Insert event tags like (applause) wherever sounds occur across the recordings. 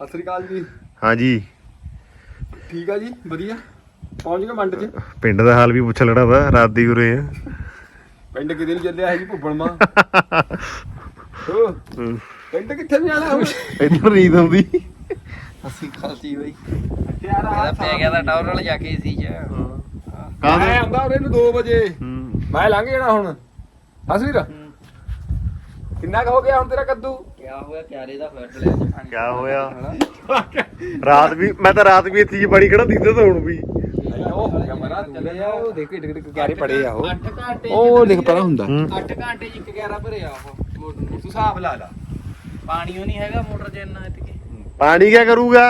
ਸਤਿ ਸ੍ਰੀ ਅਕਾਲ ਜੀ। ਹਾਂਜੀ। ਠੀਕ ਆ ਜੀ ਵਧੀਆ। ਪਹੁੰਚ ਗਏ ਮੰਡ 'ਚ? ਪਿੰਡ ਦਾ ਹਾਲ ਵੀ ਪੁੱਛ ਲੈਣਾ ਵਾ ਰਾਤ ਦੀ ਉਰੇ ਆ। ਪਿੰਡ ਕਿਤੇ ਨਹੀਂ ਚੱਲਿਆ ਹੈ ਜੀ ਭੁੱਬਣ ਮਾਂ। (laughs) ਹੋ। ਪਿੰਡ ਕਿੱਥੇ ਨੂੰ ਜਾਣਾ ਹੁਣ? ਇੱਧਰ ਨੀਂਦ ਆਉਂਦੀ। ਅਸੀਂ ਖਾਲਤੀ ਬਈ। ਇਹਦਾ ਪੈ ਗਿਆ ਤਾਂ ਟਾਵਰ ਵਾਲ ਜਾ ਕੇ ਸੀ ਚ। ਮੈਂ ਆਉਂਦਾ ਉਹਨੇ ਨੂੰ 2 ਵਜੇ। ਹੂੰ। ਮੈਂ ਲੰਘ ਜਾਣਾ ਹੁਣ। ਹਸਵੀਰ ਕਿੰਨਾ ਕੁ ਹੋ ਗਿਆ ਹੁਣ ਤੇਰਾ ਕੱਦੂ? ਕਿਆ ਹੋਇਆ? ਕਿਆਰੇ ਦਾ ਕਿਆ ਰਾਤ ਵੀ ਮੈਂ ਤਾਂ ਰਾਤ ਵੀ ਇੱਥੇ ਹੀ ਬੜੀ ਖੜਾ ਦਿਖਦਾ ਤਾਂ ਹੁਣ ਵੀ। ਉਹ ਹੋ ਗਿਆ ਮਰਾ ਚੱਲੇ ਆ ਉਹ ਦੇਖ ਢਿੱਡ ਢਿੱਡ ਕਿਆਰੇ ਪੜੇ ਆ ਉਹ। 8 ਘੰਟੇ ਉਹ ਦੇਖ ਪਰਾਂ ਹੁੰਦਾ। ਹੂੰ। 8 ਘੰਟੇ ਚ ਇੱਕ 11 ਭਰਿਆ ਉਹ ਮੋਟਰ ਨੂੰ। ਤੂੰ ਹਿਸਾਬ ਲਾ ਲਾ। ਪਾਣੀ ਉਹ ਨਹੀਂ ਹੈਗਾ ਮੋਟਰ ਚ ਇੰਨਾ ਇਤਕੇ ਪਾਣੀ ਕਿਆ ਕਰੂਗਾ?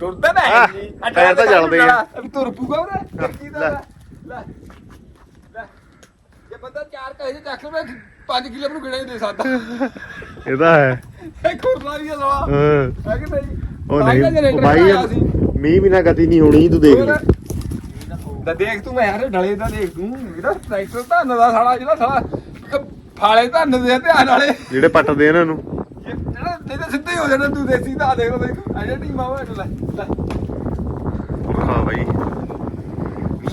ਤੁਰਦਾ ਨਾ ਆਹ, ਹੈ ਜੀ ਪੈਰ ਤਾਂ ਚੱਲਦੇ ਆ। ਅਭੀ ਤੁਰ ਪੂਗਾ ਉਹਨੇ ਕੀ ਦਾ ਲੈ। ਲੈ ਲੈ। ਜੇ ਬੰਦਾ ਚਾਰ ਕਹੇ ਜੇ ਚੱਕ ਲਵੇ 5 ਕਿਲੋ ਨੂੰ ਗਿਣਾ ਹੀ ਦੇ ਸਕਦਾ। ਇਹਦਾ ਹੈ। ਇਹ ਖੁਰਲਾ ਵੀ ਆ ਲਵਾ ਹਾਂ। ਹੈ ਕਿ ਨਹੀਂ? ਉਹ ਤਾਂ ਹੀ ਤਾਂ ਨਹੀਂ ਭਾਈ ਬਣਾਇਆ ਸੀ। ਮੀਂਹ ਬਿਨਾ ਗਤੀ ਨਹੀਂ ਹੋਣੀ ਤੂੰ ਦੇਖ ਲੈ। ਦੇਖ ਤੂੰ ਮੈਂ ਯਾਰ ਡਲੇ ਦਾ ਦੇਖ ਤੂੰ। ਇਹਦਾ ਟਰੈਕਟਰ ਧੰਨ ਦਾ ਸਾਲਾ ਜਿਹੜਾ ਸਾਲਾ ਇੱਕ ਫਾਲੇ ਧੰਨ ਦੇ ਆ ਧਿਆਨ ਵਾਲੇ। ਜਿਹੜੇ ਪੱਟਦੇ ਇਹਨਾਂ ਨੂੰ। ਇਹ ਜਿਹੜਾ ਸਿੱਧੇ ਹੀ ਹੋ ਜਾਣਾ ਤੂੰ ਦੇਸੀ ਦਾ ਦੇਖ ਲੋ ਦੇਖ। ਅਜੇ ਟੀਮਾ ਵਾ ਲੈ ਲੈ। ਹਾਂ ਭਾਈ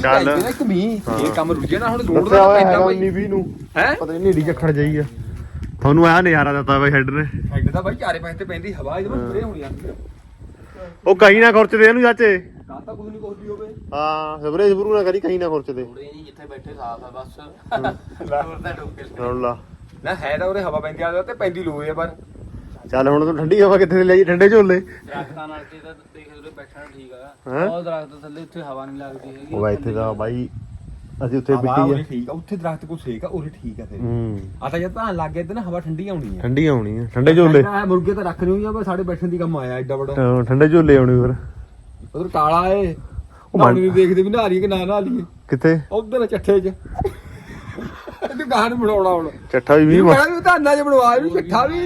ਚੱਲ। ਚੱਲ ਇੱਕ ਮੀਂਹ। ਇਹ ਹਾਂ। ਕੰਮ ਰੁਕ ਜਾਣਾ ਹੁਣ ਲੋੜ ਦੱਸਿਆ ਦਾ ਹੋਇਆ ਪੈਂਦਾ ਹੈਗਾ ਬਾਈ। 19 20 ਨੂੰ। ਹੈ? ਪਤਾ ਨਹੀਂ ਨੀੜੀ ਝੱਖੜ ਜਾਈ ਆ। ਤੁਹਾਨੂੰ ਆ ਨਜ਼ਾਰਾ ਦਿੱਤਾ ਬਾਈ ਹੈਡ ਨੇ। ਦਾ ਬਾਈ ਚਾਰੇ ਪਾਸੇ ਤੇ ਪੈਂਦੀ ਹਵਾ ਇਹਦੇ ਵਿੱਚ ਸਪਰੇ ਹੋਣੀ ਆ। ਉਹ ਕਹੀਂ ਨਾ ਖੁਰਚਦੇ ਇਹਨੂੰ ਚਾਚੇ। ਤਾਂ ਤਾਂ ਕੁਝ ਨਹੀਂ ਕੋਹਦੀ ਹੋਵੇ। ਹਾਂ ਸਬਰੇ ਜਬਰੂ ਨਾ ਕਰੀ ਕਹੀਂ ਨਾ ਖੁਰਚਦੇ। ਥੋੜੇ ਨਹੀਂ ਜਿੱਥੇ ਬੈਠੇ ਸਾਫ਼ ਆ ਬਸ। (laughs) ਹੋਰ ਤਾਂ ਡੁੱਬੇ ਸੁਣ ਲਾ। ਨਾ ਹੈ ਤਾਂ ਉਹਦੇ ਹਵਾ ਪੈਂਦੀ ਆ ਤੇ ਪੈਂਦੀ ਲੋਏ ਆ ਪਰ। ਚੱਲ ਹੁਣ ਤੂੰ ਠੰਡੀ ਹਵਾ ਕਿੱਥੇ ਲਈ ਠੰਡੇ ਝੋਲੇ। ਦਰਖਤਾਂ ਨਾਲ ਤੇ ਤਾਂ ਦੇਖ ਲਓ ਬੈਠਣਾ ਠੀਕ ਆ। ਹੈਂ? ਉਹ ਦਰਖਤ ਥੱਲੇ ਉੱਥੇ ਹਵਾ ਨਹੀਂ ਲੱਗਦੀ ਹੈਗੀ ਉਹ ਇੱਥੇ ਦਾ ਬਾਈ ਅਸੀਂ ਉੱਥੇ ਹਵਾ ਬਿੱਟੀ ਆ। ਠੀਕ ਆ ਉੱਥੇ ਦਰਖਤ ਕੋ ਸੇਕ ਆ ਉਰੇ ਠੀਕ ਆ ਹੂੰ। ਆ ਤਾਂ ਜਦ ਤਾਂ ਲੱਗ ਗਿਆ ਤੇ ਨਾ ਹਵਾ ਠੰਡੀ ਆਉਣੀ ਆ। ਠੰਡੀ ਆਉਣੀ ਆ ਠੰਡੇ ਝੋਲੇ। ਆ ਮੁਰਗੇ ਤਾਂ ਰੱਖ ਨਹੀਂ ਹੋਈ ਸਾਡੇ ਬੈਠਣ ਦੀ ਕੰਮ ਆਇਆ ਐਡਾ ਬੜਾ ਹਾਂ, ਠੰਡੇ ਝੋਲੇ ਆਉਣੀ ਫਿਰ। ਉਧਰ ਕਾਲਾ ਏ। ਉਹ ਉਹ ਮਨ- ਨਹੀਂ ਦੇਖਦੇ ਵੀ ਨਹਾ ਰਹੀ ਕਿ ਨਾ ਨਹਾ ਲਈਏ। ਕਿੱਥੇ? ਉਧਰ ਚੱਠੇ 'ਚ। ਤੂੰ ਗਾਣ ਬਣਾਉਣਾ ਹੁਣ। ਚੱਠਾ ਵੀ ਵੀ ਬੜਾ ਵੀ ਧਾਨਾ ਜਿਹਾ ਬਣਵਾ ਵੀ ਚੱਠਾ ਵੀ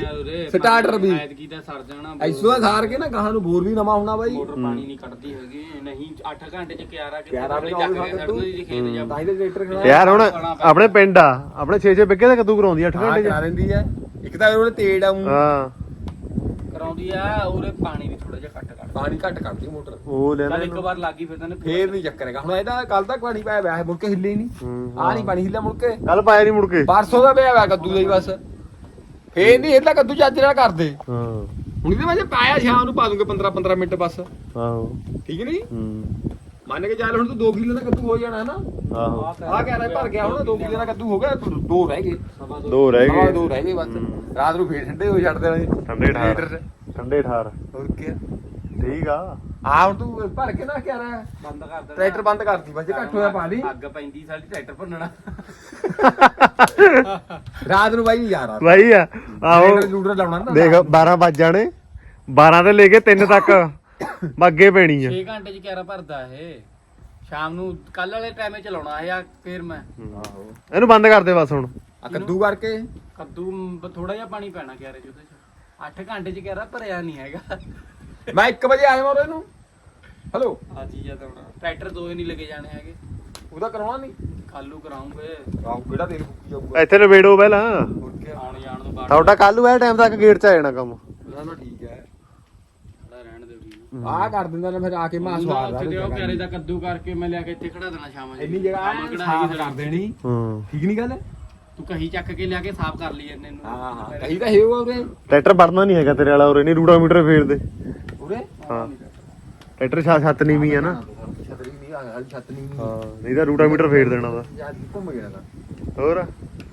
ਸਟਾਰਟਰ ਵੀ ਐਤਕੀ ਤਾਂ ਸਰ ਜਾਣਾ ਐਸੋ ਦਾ ਸਾਰ ਕੇ ਨਾ ਗਾਹਾਂ ਨੂੰ ਬੋਰ ਵੀ ਨਵਾਂ ਹੋਣਾ ਬਾਈ। ਮੋਟਰ ਪਾਣੀ ਨਹੀਂ ਕੱਢਦੀ ਹੈਗੀ ਨਹੀਂ 8 ਘੰਟੇ ਚ ਕਿਆਰਾ ਕਿਤੇ ਕਿਆਰਾ ਵੀ ਚੱਕ ਕੇ ਸੜਨ ਦੀ ਖੇਤ ਜਾ ਤਾਂ ਟਰੈਕਟਰ ਖੜਾ ਯਾਰ ਹੁਣ ਆਪਣੇ ਪਿੰਡ ਆ ਆਪਣੇ 6-6 ਬਿੱਗੇ ਦਾ ਕੱਦੂ ਕਰਾਉਂਦੀ 8 ਹਾਂ ਘੰਟੇ ਚ। ਲੈਂਦੀ ਐ ਇੱਕ ਤਾਂ ਉਹਨੇ ਤੇੜ ਆ ਊਂ। ਹਾਂ। ਕਰਾਉਂਦੀ ਆ ਉਹਦੇ ਪਾਣੀ ਵੀ ਥੋੜਾ ਜਿਹਾ ਘੱਟ ਕੱਢ ਪਾਣੀ ਘੱਟ ਕੱਢਦੀ ਮੋਟਰ। ਉਹ ਲੈ ਚੱਲ ਲੈ ਇੱਕ ਵਾਰ ਲੱਗੀ ਫਿਰ ਤੈਨੂੰ ਫੇਰ ਨਹੀਂ ਚੱਕਰੇਗਾ ਹੁਣ ਇਹਦਾ ਕੱਲ ਤੱਕ ਪਾਣੀ ਪਾਇਆ ਵਿਆਹ ਮੁੜ ਕੇ ਹਿੱਲੇ ਨਹੀਂ ਹੂੰ, ਆ ਨਹੀਂ ਪਾਣੀ ਹਿੱਲਿਆ ਮੁੜ ਕੇ। ਕੱਲ ਪਾਇਆ ਨਹੀਂ ਮੁੜ ਕੇ। ਪਰਸੋਂ ਦਾ ਪਿਆ ਹੋਇਆ ਕੱਦੂ ਦਾ ਹੀ ਬਸ। ਫੇਰ ਨਹੀਂ ਹਿੱਲਾ ਕੱਦੂ ਚੱਜ ਨਾਲ ਕਰਦੇ। ਹਾਂ। ਹੁਣ ਇਹਦੇ ਜੇ ਪਾਇਆ ਸ਼ਾਮ ਨੂੰ ਪਾ ਦੂੰਗੇ 15 15 ਮਿੰਟ ਬਸ। ਆਹੋ। ਠੀਕ ਨਹੀਂ ਹੂੰ। ਮੰਨ ਕੇ ਚੱਲ ਹੁਣ ਤੂੰ 2 ਕਿਲੋ ਦਾ ਕੱਦੂ ਹੋ ਜਾਣਾ ਹੈ ਨਾ। ਆਹੋ। ਆ ਕਹਿ ਰਿਹਾ ਭਰ ਗਿਆ ਹੁਣ 2 ਕਿਲੋ ਦਾ ਕੱਦੂ ਹੋ ਗਿਆ ਦੋ ਰਹਿ ਗਏ। ਦੋ ਰਹਿ ਹਾਂ ਗਏ ਦੋ ਰਹਿ ਗਏ ਬਸ। ਹੂੰ। ਰਾਤ ਨੂੰ ਫੇਰ ਠੰਡੇ ਹੋ ਛੱਡ ਦੇਣਾ। ਜੀ। ਠੰਡੇ ਠਾਰ। ਲੀਟਰ ਚ। ਠੰਡੇ ਠਾਰ। ਹੋਰ ਕੀ ਠੀਕ ਆ। ਆ ਹੁਣ ਤੂੰ ਭਰ ਕੇ ਨਾ ਕਹਿ ਰਿਹਾ? ਬੰਦ ਕਰ ਦੇ ਟਰੈਕਟਰ ਬੰਦ ਕਰਦੀ ਬਸ ਜੇ ਘੱਟ ਹੋਇਆ ਪਾ ਲਈ। ਅੱਗ ਪੈਂਦੀ ਸਾਡੀ ਟਰੈਕਟਰ ਭੰਨਣਾ। ਰਾਤ ਨੂੰ ਬਾਈ ਨਹੀਂ ਜਾ ਰਹਾ ਭਾਈ ਆ ਆਹੋ। ਲੂਡਰ ਲੂਡਰ ਲਾਉਣਾ ਨਾ ਦੇਖ 12 ਵੱਜ ਜਾਣੇ। 12 ਤੋਂ ਲੈ ਕੇ 3 ਤੱਕ। (coughs) ਅੱਗੇ ਪੈਣੀ ਆ। 6 ਘੰਟੇ ਚ ਕਿਆਰਾ ਭਰਦਾ ਇਹ? ਸ਼ਾਮ ਨੂੰ ਕੱਲ ਵਾਲੇ ਟਾਈਮੇ ਚਲਾਉਣਾ ਆ ਫਿਰ ਮੈਂ। ਆਹੋ। ਇਹਨੂੰ ਬੰਦ ਕਰ ਦੇ ਬਸ ਹੁਣ। ਆ ਕੱਦੂ ਕਰਕੇ? ਕੱਦੂ ਥੋੜਾ ਜਿਹਾ ਪਾਣੀ ਪੈਣਾ ਕਿਆਰੇ ਚ ਉਹਦੇ ਚ। 8 ਘੰਟੇ ਚ ਕਿਆਰਾ ਭਰਿਆ ਨਹੀਂ ਹੈਗਾ। ਮੈਂ 1 ਵਜੇ ਆਇਆ ਮੋਰੇ ਨੂੰ। ਹੈਲੋ ਆ ਚੀਜ਼ਾਂ ਤਾਂ ਹੁਣ ਟਰੈਕਟਰ ਦੋ ਹੀ ਨਹੀਂ ਲੱਗੇ ਜਾਣੇ ਹੈਗੇ। ਉਹਦਾ ਕਰਾਉਣਾ ਨਹੀਂ ਕੱਲੂ ਕਰਾਉਂਗੇ। ਆਹੋ ਕਿਹੜਾ ਤੇਲ ਫੁੱਕੀ ਜਾਊਗਾ? ਇੱਥੇ ਨਵੇੜੋ ਪਹਿਲਾਂ। ਹੋਰ ਕੀ ਆਉਣ ਜਾਣ ਤੋਂ ਬਾਅਦ। ਤੁਹਾਡਾ ਕੱਲ ਟਾਈਮ ਤੱਕ ਗੇਟ 'ਚ ਆ ਜਾਣਾ ਕੰਮ। ਨਾ ਨਾ ਠੀਕ ਆਹ ਕਰ ਦਿੰਦਾ ਨਾ ਫਿਰ ਆ ਕੇ ਮਾਂ ਲਾ ਕਿਤੇ ਉਹ ਕਿਆਰੇ ਦਾ ਕੱਦੂ ਕਰਕੇ ਮੈਂ ਲਿਆ ਕੇ ਇੱਥੇ ਖੜਾ ਦੇਣਾ ਸ਼ਾਮਾਂ ਨੂੰ। ਇੰਨੀ ਜਗ੍ਹਾ ਐਨ ਸਾਫ਼ ਕਰ ਦੇਣੀ। ਹਾਂ। ਠੀਕ ਨਹੀਂ ਗੱਲ? ਤੂੰ ਕਹੀ ਚੱਕ ਕੇ ਲਿਆ ਕੇ ਸਾਫ਼ ਕਰ ਲਈ ਇਹਨੇ ਨੂੰ। ਹਾਂ ਹਾਂ ਕਹੀ ਤਾਂ ਹੈਗਾ ਉਰੇ। ਟਰੈਕਟਰ ਵੜਨਾ ਨਹੀਂ ਹੈਗਾ ਤੇਰੇ ਵਾਲਾ ਉਰੇ ਨਹੀਂ ਰੂਟਾ ਮੀਟਰ ਫੇਰ ਦੇ ਉਰੇ? ਹਾਂ। ਟਰੈਕਟਰ ਛਾ ਛੱਤ ਨਹੀਂ ਵੀ ਆ ਨਾ। ਛਤਰੀ ਨਹੀਂ ਆ ਹਾਲੀ ਛਤ ਨਹੀਂ ਹਾਂ ਨਹੀਂ ਤਾਂ ਰੂਟਾ ਮੀਟਰ ਫੇਰ ਦੇਣਾ ਦਾ ਯਾਰ ਘੁੰਮ ਗਿਆ ਨਾ। ਹੋਰ?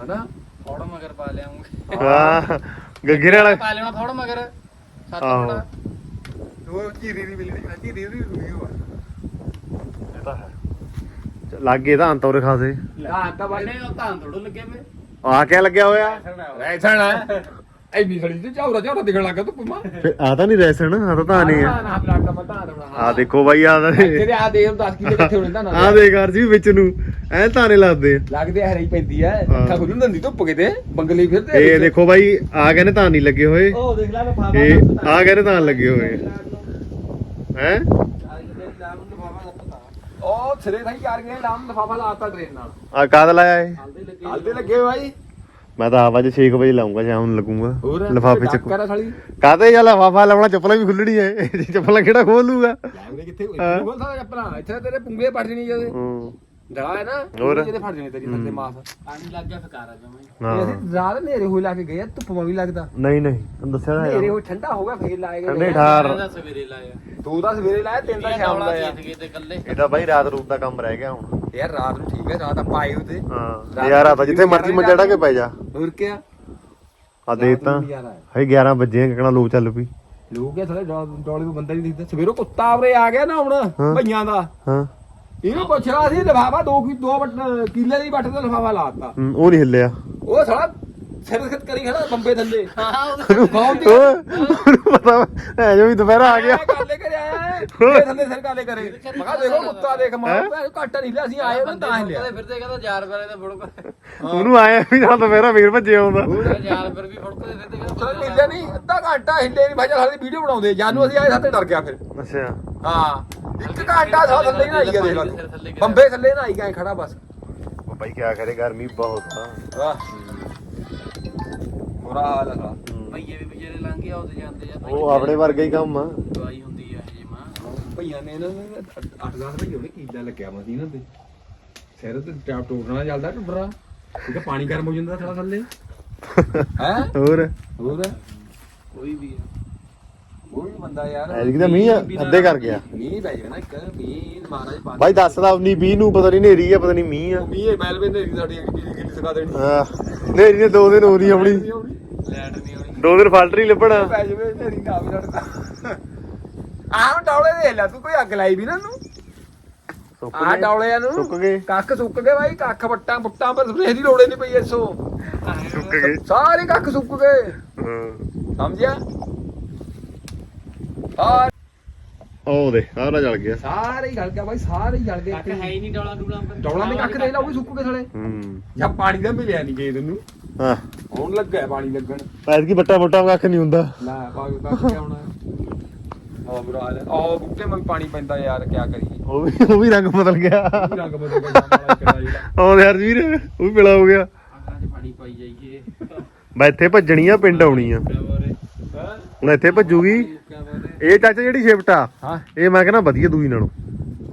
ਹਨਾ? ਥੋੜ ਮਗਰ ਪਾ ਲਿਆਉਂਗੇ ਹਾਂ ਗੱਗੇਰੇ ਵਾਲਾ। ਪਾ ਲੈਣਾ ਥੋੜ ਮਗਰ। ਸੱਤ ਆਹੋ। ਉਹ ਚੀਰੀ ਦੀ ਮਿਲਣੀ ਚੀਰੀ ਦੀ ਰੂਈ ਹੋਆ। ਇਹ ਤਾਂ ਹੈ। ਲੱਗੇ ਤਾਂ ਅੰਤ ਉਰੇ ਖਾਸੇ। ਲਾ ਤਾਂ ਬਣੇ ਉਹ ਤਾਂ ਥੋੜੋ ਲੱਗੇ ਵੇ। ਆ ਕਿਆ ਲੱਗਿਆ ਹੋਇਆ? ਰੈਸਣ ਹੈ ਐਨੀ ਖੜੀ ਤੇ ਝੌਰਾ ਝੌਰਾ ਦਿਖਣ ਲੱਗਾ ਤੂੰ ਪੁਮਾ। ਆ ਤਾਂ ਨਹੀਂ ਰੈਸਣ ਆ ਤਾਂ ਤਾਂ ਨਹੀਂ ਆ ਨਾ ਪਲਾਟ ਦਾ ਮਤਾ ਦਉਣਾ ਆ ਦੇਖੋ ਬਾਈ ਆ ਜਿਹੜੇ ਆ ਦੇ 10 ਕਿਲੋ ਇਕੱਠੇ ਹੋਣੇ ਤਾਂ ਆ ਦੇਖ ਅਰਜੀ ਵਿੱਚ ਨੂੰ। ਐ ਤਾਰੇ ਲੱਗਦੇ ਆ। ਲੱਗਦੇ ਆ ਹਰੀ ਪੈਂਦੀ ਹਾਂ। ਅੱਖਾਂ ਖੁੱਲਣ ਦਿੰਦੀ ਧੁੱਪ ਕਿਤੇ ਬੰਗਲੀ ਫਿਰਦੇ ਇਹ ਦੇਖੋ ਬਾਈ ਆ ਕਹਿੰਦੇ ਤਾਂ ਨਹੀਂ ਲੱਗੇ ਹੋਏ। ਉਹ ਦੇਖ ਲੈ ਲਫਾਫਾ ਇਹ ਆ ਕਹਿੰਦੇ ਤਾਂ ਲੱਗੇ ਹੋਏ ਹੈ? ਉਹ ਸਿਰੇ ਥਾਈ ਕਰ ਗਏ ਲਾਮ ਲਫਾਫਾ ਲਾਤਾ ਟ੍ਰੇਨ ਨਾਲ? ਆ ਕਾਦ ਲਾਇਆ ਇਹ? ਹਲਦੇ ਲੱਗੇ ਬਾਈ। ਮੈਂ ਤਾਂ ਆਵਾਜ਼ 6 ਵਜੇ ਲਾਉਂਗਾ ਸ਼ਾਮ ਨੂੰ ਲੱਗੂਗਾ। ਲਿਫਾਫੇ ਚ ਕਾਤੇ ਜਾਂ ਲਿਫਾਫਾ ਲਾਉਣਾ ਚੱਪਲਾਂ ਵੀ ਖੁੱਲਣੀ ਐ। ਚੱਪਲਾਂ ਕਿਹੜਾ ਖੋਲ ਲੂਗਾ ਲੈਵਰੇ ਕਿੱਥੇ? ਸਾਰਾ ਚੱਪਲਾਂ। ਇੱਥੇ ਤੇਰੇ ਪੁੰਗੇ ਪੜ ਜਣੀ ਜਦੇ ਡਲਾ ਹੈ ਨਾ ਹੋਰ? ਜਿਹਦੇ ਫੜ ਜਣੇ ਤੇਰੀ ਥੱਲੇ ਮਾਸ? ਪਾਣੀ ਲੱਗ ਗਿਆ ਫਕਾਰਾ ਜਮਾਈ ਹਾਂ। ਅਸੀਂ ਰਾਤ ਨੇਰੇ ਹੋਏ ਲਾ ਕੇ ਗਏ ਆ, ਧੁੱਪ ਮਾ ਵੀ ਲੱਗਦਾ। ਨਹੀਂ ਨਹੀਂ ਤੈਨੂੰ ਦੱਸਿਆ ਤਾਂ ਨੇਰੇ ਹੈਗਾ ਹੋਏ ਠੰਡਾ ਹੋ ਗਿਆ ਫੇਰ ਲਾਏ ਠੰਡੇ ਗਏ ਠਾਰ ਇਹਦਾ ਸਵੇਰੇ ਲਾਇਆ। ਦੋ ਦਾ ਸਵੇਰੇ ਲਾਇਆ ਤਿੰਨ ਦਾ ਸ਼ਾਮ ਦਾ ਆ ਸੀਗੇ ਤੇ ਕੱਲੇ ਇਹਦਾ ਬਾਈ ਰਾਤ ਰੂਤ ਦਾ ਕੰਮ ਰਹਿ ਗਿਆ ਹੁਣ। ਯਾਰ ਰਾਤ ਨੂੰ ਠੀਕ ਹੈ ਰਾਤ ਆਪਾਂ ਆਏ ਉਤੇ। ਹਾਂ ਯਾਰ ਆ ਤਾਂ ਜਿੱਥੇ ਮਰਜ਼ੀ ਮੰਜੜਾ ਕੇ ਪੈ ਜਾ। ਹੋਰ ਕਿਆ? ਆ ਦੇਖ ਤਾਂ। ਯਾਰ ਆਇਆ ਹਏ 11 ਵਜੇ ਕਿਹੜਾ ਲੋ ਚੱਲ ਪਈ। ਲੋਕ ਇਹ ਥਲੇ ਡੋਲੇ ਨੂੰ ਬੰਦਾ ਨਹੀਂ ਦਿਖਦਾ। ਸਵੇਰੋਂ ਕੁੱਤਾ ਆ ਗਿਆ ਨਾ ਹੁਣ ਭਈਆਂ ਦਾ। ਹਾਂ। ਇਹਨੂੰ ਪੁੱਛ ਰਿਹਾ ਸੀ ਲਫਾਫਾ ਦੋ ਕੀ ਦੋ ਬੱਟ ਕਿੱਲੇ ਦੀ ਬੱਟ ਦਾ ਲਫਾਫਾ ਲਾਤਾ ਹੂੰ, ਉਹ ਨਹੀਂ ਹਿੱਲਿਆ। ਉਹ ਸਾਲਾ ਸਿਰ ਕਰੀ ਖੜਾ ਬੰਬੇ ਥੱਲੇ ਹਾਂ। ਓਏ, ਉਹਨੂੰ ਪਤਾ ਐ ਜੋ ਵੀ ਦੁਪਹਿਰਾ ਆ ਗਿਆ। ਕਾਲੇ ਕਰੇ ਆਇਆ ਬੰਬੇ ਥੱਲੇ ਸਿਰ ਕਾਲੇ ਕਰੇ। ਮੈਂ ਕਿਹਾ ਦੇਖੋ ਕੁੱਤਾ ਦੇਖ ਮਾਰ ਘਾਟਾ ਨਹੀਂ ਲਿਆ ਅਸੀਂ ਆਏ ਉਹਨਾਂ ਤਾਂ ਹੀ ਲਿਆ। ਫਿਰਦੇ ਫਿਰਦੇ ਕਹਿੰਦਾ ਯਾਰ ਬਾਰੇ ਦਾ। ਫੜਕ ਉਹਨੂੰ ਆਇਆ ਵੀ ਜਾਂ ਦੁਪਹਿਰਾ ਫੇਰ ਭੱਜੇ ਆਉਂਦਾ। ਯਾਰ ਪਰ ਵੀ ਫੜਕਦੇ ਫਿਰਦੇ ਕਹਿੰਦਾ ਚਲੋ ਮਿਲਿਆ ਨਹੀਂ ਅੱਧਾ ਘੰਟਾ ਹਿੱਲੇ ਨਹੀਂ ਭਾਜਾ ਸਾਡੀ ਵੀਡੀਓ ਬਣਾਉਂਦੇ ਜਾਨੂੰ ਅਸੀਂ ਆਏ ਸਾਤੇ ਡਰ ਗਿਆ ਫਿਰ। ਅੱਛਾ। ਹਾਂ ਇੱਕ ਘੰਟਾ ਸਾਹ ਥੱਲੇ ਨਾ ਆਈ ਗਿਆ ਦੇਖ ਲਾ ਬੰਬੇ ਥੱਲੇ ਨਾ ਆਈ ਗਿਆ ਖੜਾ ਬਸ। ਉਹ ਬਾਈ ਕਿਆ ਕਰੇ ਗਰਮੀ ਬਹੁਤ ਆ। ਵਾਹ। ਬੁਰਾ ਹਾਲ ਹੈ। ਸਾਲਾ। ਭਈਏ ਵੀ ਵਿਚਾਰੇ ਲੰਘ ਗਿਆ ਉਹਦੇ ਜਾਂਦੇ ਜਾਂ ਉਹ ਆਪਣੇ ਵਰਗਾ ਹੀ ਕੰਮ ਆ। ਦਵਾਈ ਹੁੰਦੀ ਆ ਜੇ ਮਾਂ ਭਈਆਂ ਨੇ ਇਹਨਾਂ ਨੇ 8-10 ਭਈਏ ਉਹਨੇ ਕੀਲਾ ਲੱਗਿਆ ਵਾ ਸੀ ਇਹਨਾਂ ਤੇ ਸਿਰ ਤੇ ਟਾਪ ਟੋਟਣਾ ਚੱਲਦਾ ਟੁੱਟਰਾ ਠੀਕ ਹੈ ਪਾਣੀ ਗਰਮ ਹੋ ਜਾਂਦਾ ਥੋੜਾ ਥੱਲੇ। (laughs) ਹੈ? ਹੋਰ? ਹੋਰ? ਕੋਈ ਵੀ ਆ। ਉਹ ਵੀ ਬੰਦਾ ਯਾਰ ਐਤਕੀ ਤਾਂ ਮੀਂਹ ਆ, ਅੱਧੇ ਕਰ ਗਿਆ। ਮੀਂਹ ਪੈ ਜਾਣਾ ਇੱਕ ਮੀਂਹ ਮਹਾਰਾਜ ਪਾ ਬਾਈ ਦੱਸਦਾ ਉਨੀ 20 ਨੂੰ ਪਤਾ ਨਹੀਂ ਨੇਰੀ ਆ ਪਤਾ ਨਹੀਂ ਮੀਂਹ ਆ। ਮੀਂਹ ਮੈਲ ਵੇ ਨੇਰੀ ਸਾਡੀ ਗਿੱਲੀ ਗਿੱਲੀ ਸਕਾ ਦੇਣੀ। ਆਹ, ਨੇਰੀ ਨੇ ਦੋ ਦਿਨ ਹੋ ਰਹੀ ਆਪਣੀ। ਲੈਟ ਨਹੀਂ ਆਉਣੀ। ਦੋ ਦਿਨ ਫਲਟਰ ਹੀ ਲੱਭਣਾ। ਪੈ ਜਵੇ ਨੇਰੀ ਨਾ ਵੀ ਲੜਦਾ। ਆਹ ਡੌਲੇ ਦੇ ਲੈ ਤੂੰ ਕੋਈ ਅੱਗ ਲਾਈ ਵੀ ਨਾ ਨੂੰ ਸੁੱਕ ਆਹ ਗਏ। ਡੌਲਿਆਂ ਨੂੰ? ਸੁੱਕ ਗਏ। ਕੱਖ ਸੁੱਕ ਗਏ ਬਾਈ ਕੱਖ ਵੱਟਾਂ ਬੁੱਟਾਂ ਪਰ ਸਪਰੇਅ ਦੀ ਲੋੜੇ ਨਹੀਂ ਪਈ ਐਸੋ ਸੁੱਕ ਗਏ। ਸਾਰੇ ਕੱਖ ਸੁੱਕ ਗਏ। ਹਾਂ। ਸਮਝਿਆ? ਸਾਰੇ ਉਹ ਦੇ ਸਾਰਾ ਜਲ ਗਿਆ। ਸਾਰੇ ਹੀ ਗਲ ਗਿਆ ਬਾਈ ਸਾਰੇ ਹੀ ਗਲ ਗਏ ਕੱਖ ਹੈ ਹੀ ਨਹੀਂ ਡੋਲਾ ਡੂਲਾ ਡੌਲਾਂ ਦੇ ਕੱਖ ਦੇ ਲਾ ਉਹ ਵੀ ਸੁੱਕ ਗਏ ਥਲੇ ਹੂੰ। ਜਾਂ ਪਾਣੀ ਦਾ ਮਿਲਿਆ ਨਹੀਂ ਗਏ ਤੈਨੂੰ ਹਾਂ। ਹੁਣ ਲੱਗਾ ਪਾਣੀ ਲੱਗਣ। ਐਤ ਕੀ ਬੱਟਾ ਬੱਟਾ ਕੱਖ ਨਹੀਂ ਹੁੰਦਾ। ਲੈ ਬਾਗ ਦਾ ਕੀ ਹੋਣਾ ਆ ਬੁਰਾ ਹਾਲ ਹੈ। ਆ ਬੁੱਟੇ ਮੈਂ ਪਾਣੀ ਪੈਂਦਾ ਯਾਰ ਕੀ ਕਰੀਏ। ਉਹ ਵੀ ਉਹ ਵੀ ਰੰਗ ਬਦਲ ਗਿਆ। ਰੰਗ ਬਦਲ ਗਿਆ ਉਹ ਯਾਰ ਵੀਰ ਉਹ ਵੀ ਪਿਲਾ ਹੋ ਗਿਆ। ਪਾਣੀ ਪਾਈ ਜਾਈਏ। ਮੈਂ ਇੱਥੇ ਭੱਜਣੀ ਆ ਪਿੰਡ ਆਉਣੀ ਆ? ਹੁਣ ਇੱਥੇ ਭੱਜੂਗੀ। ਇਹ ਚਾਚਾ ਜਿਹੜੀ ਸ਼ਿਫਟ ਆ ਹਾਂ। ਇਹ ਮੈਂ ਕਹਿੰਦਾ ਵਧੀਆ ਦੂਈ ਨਾਲੋਂ।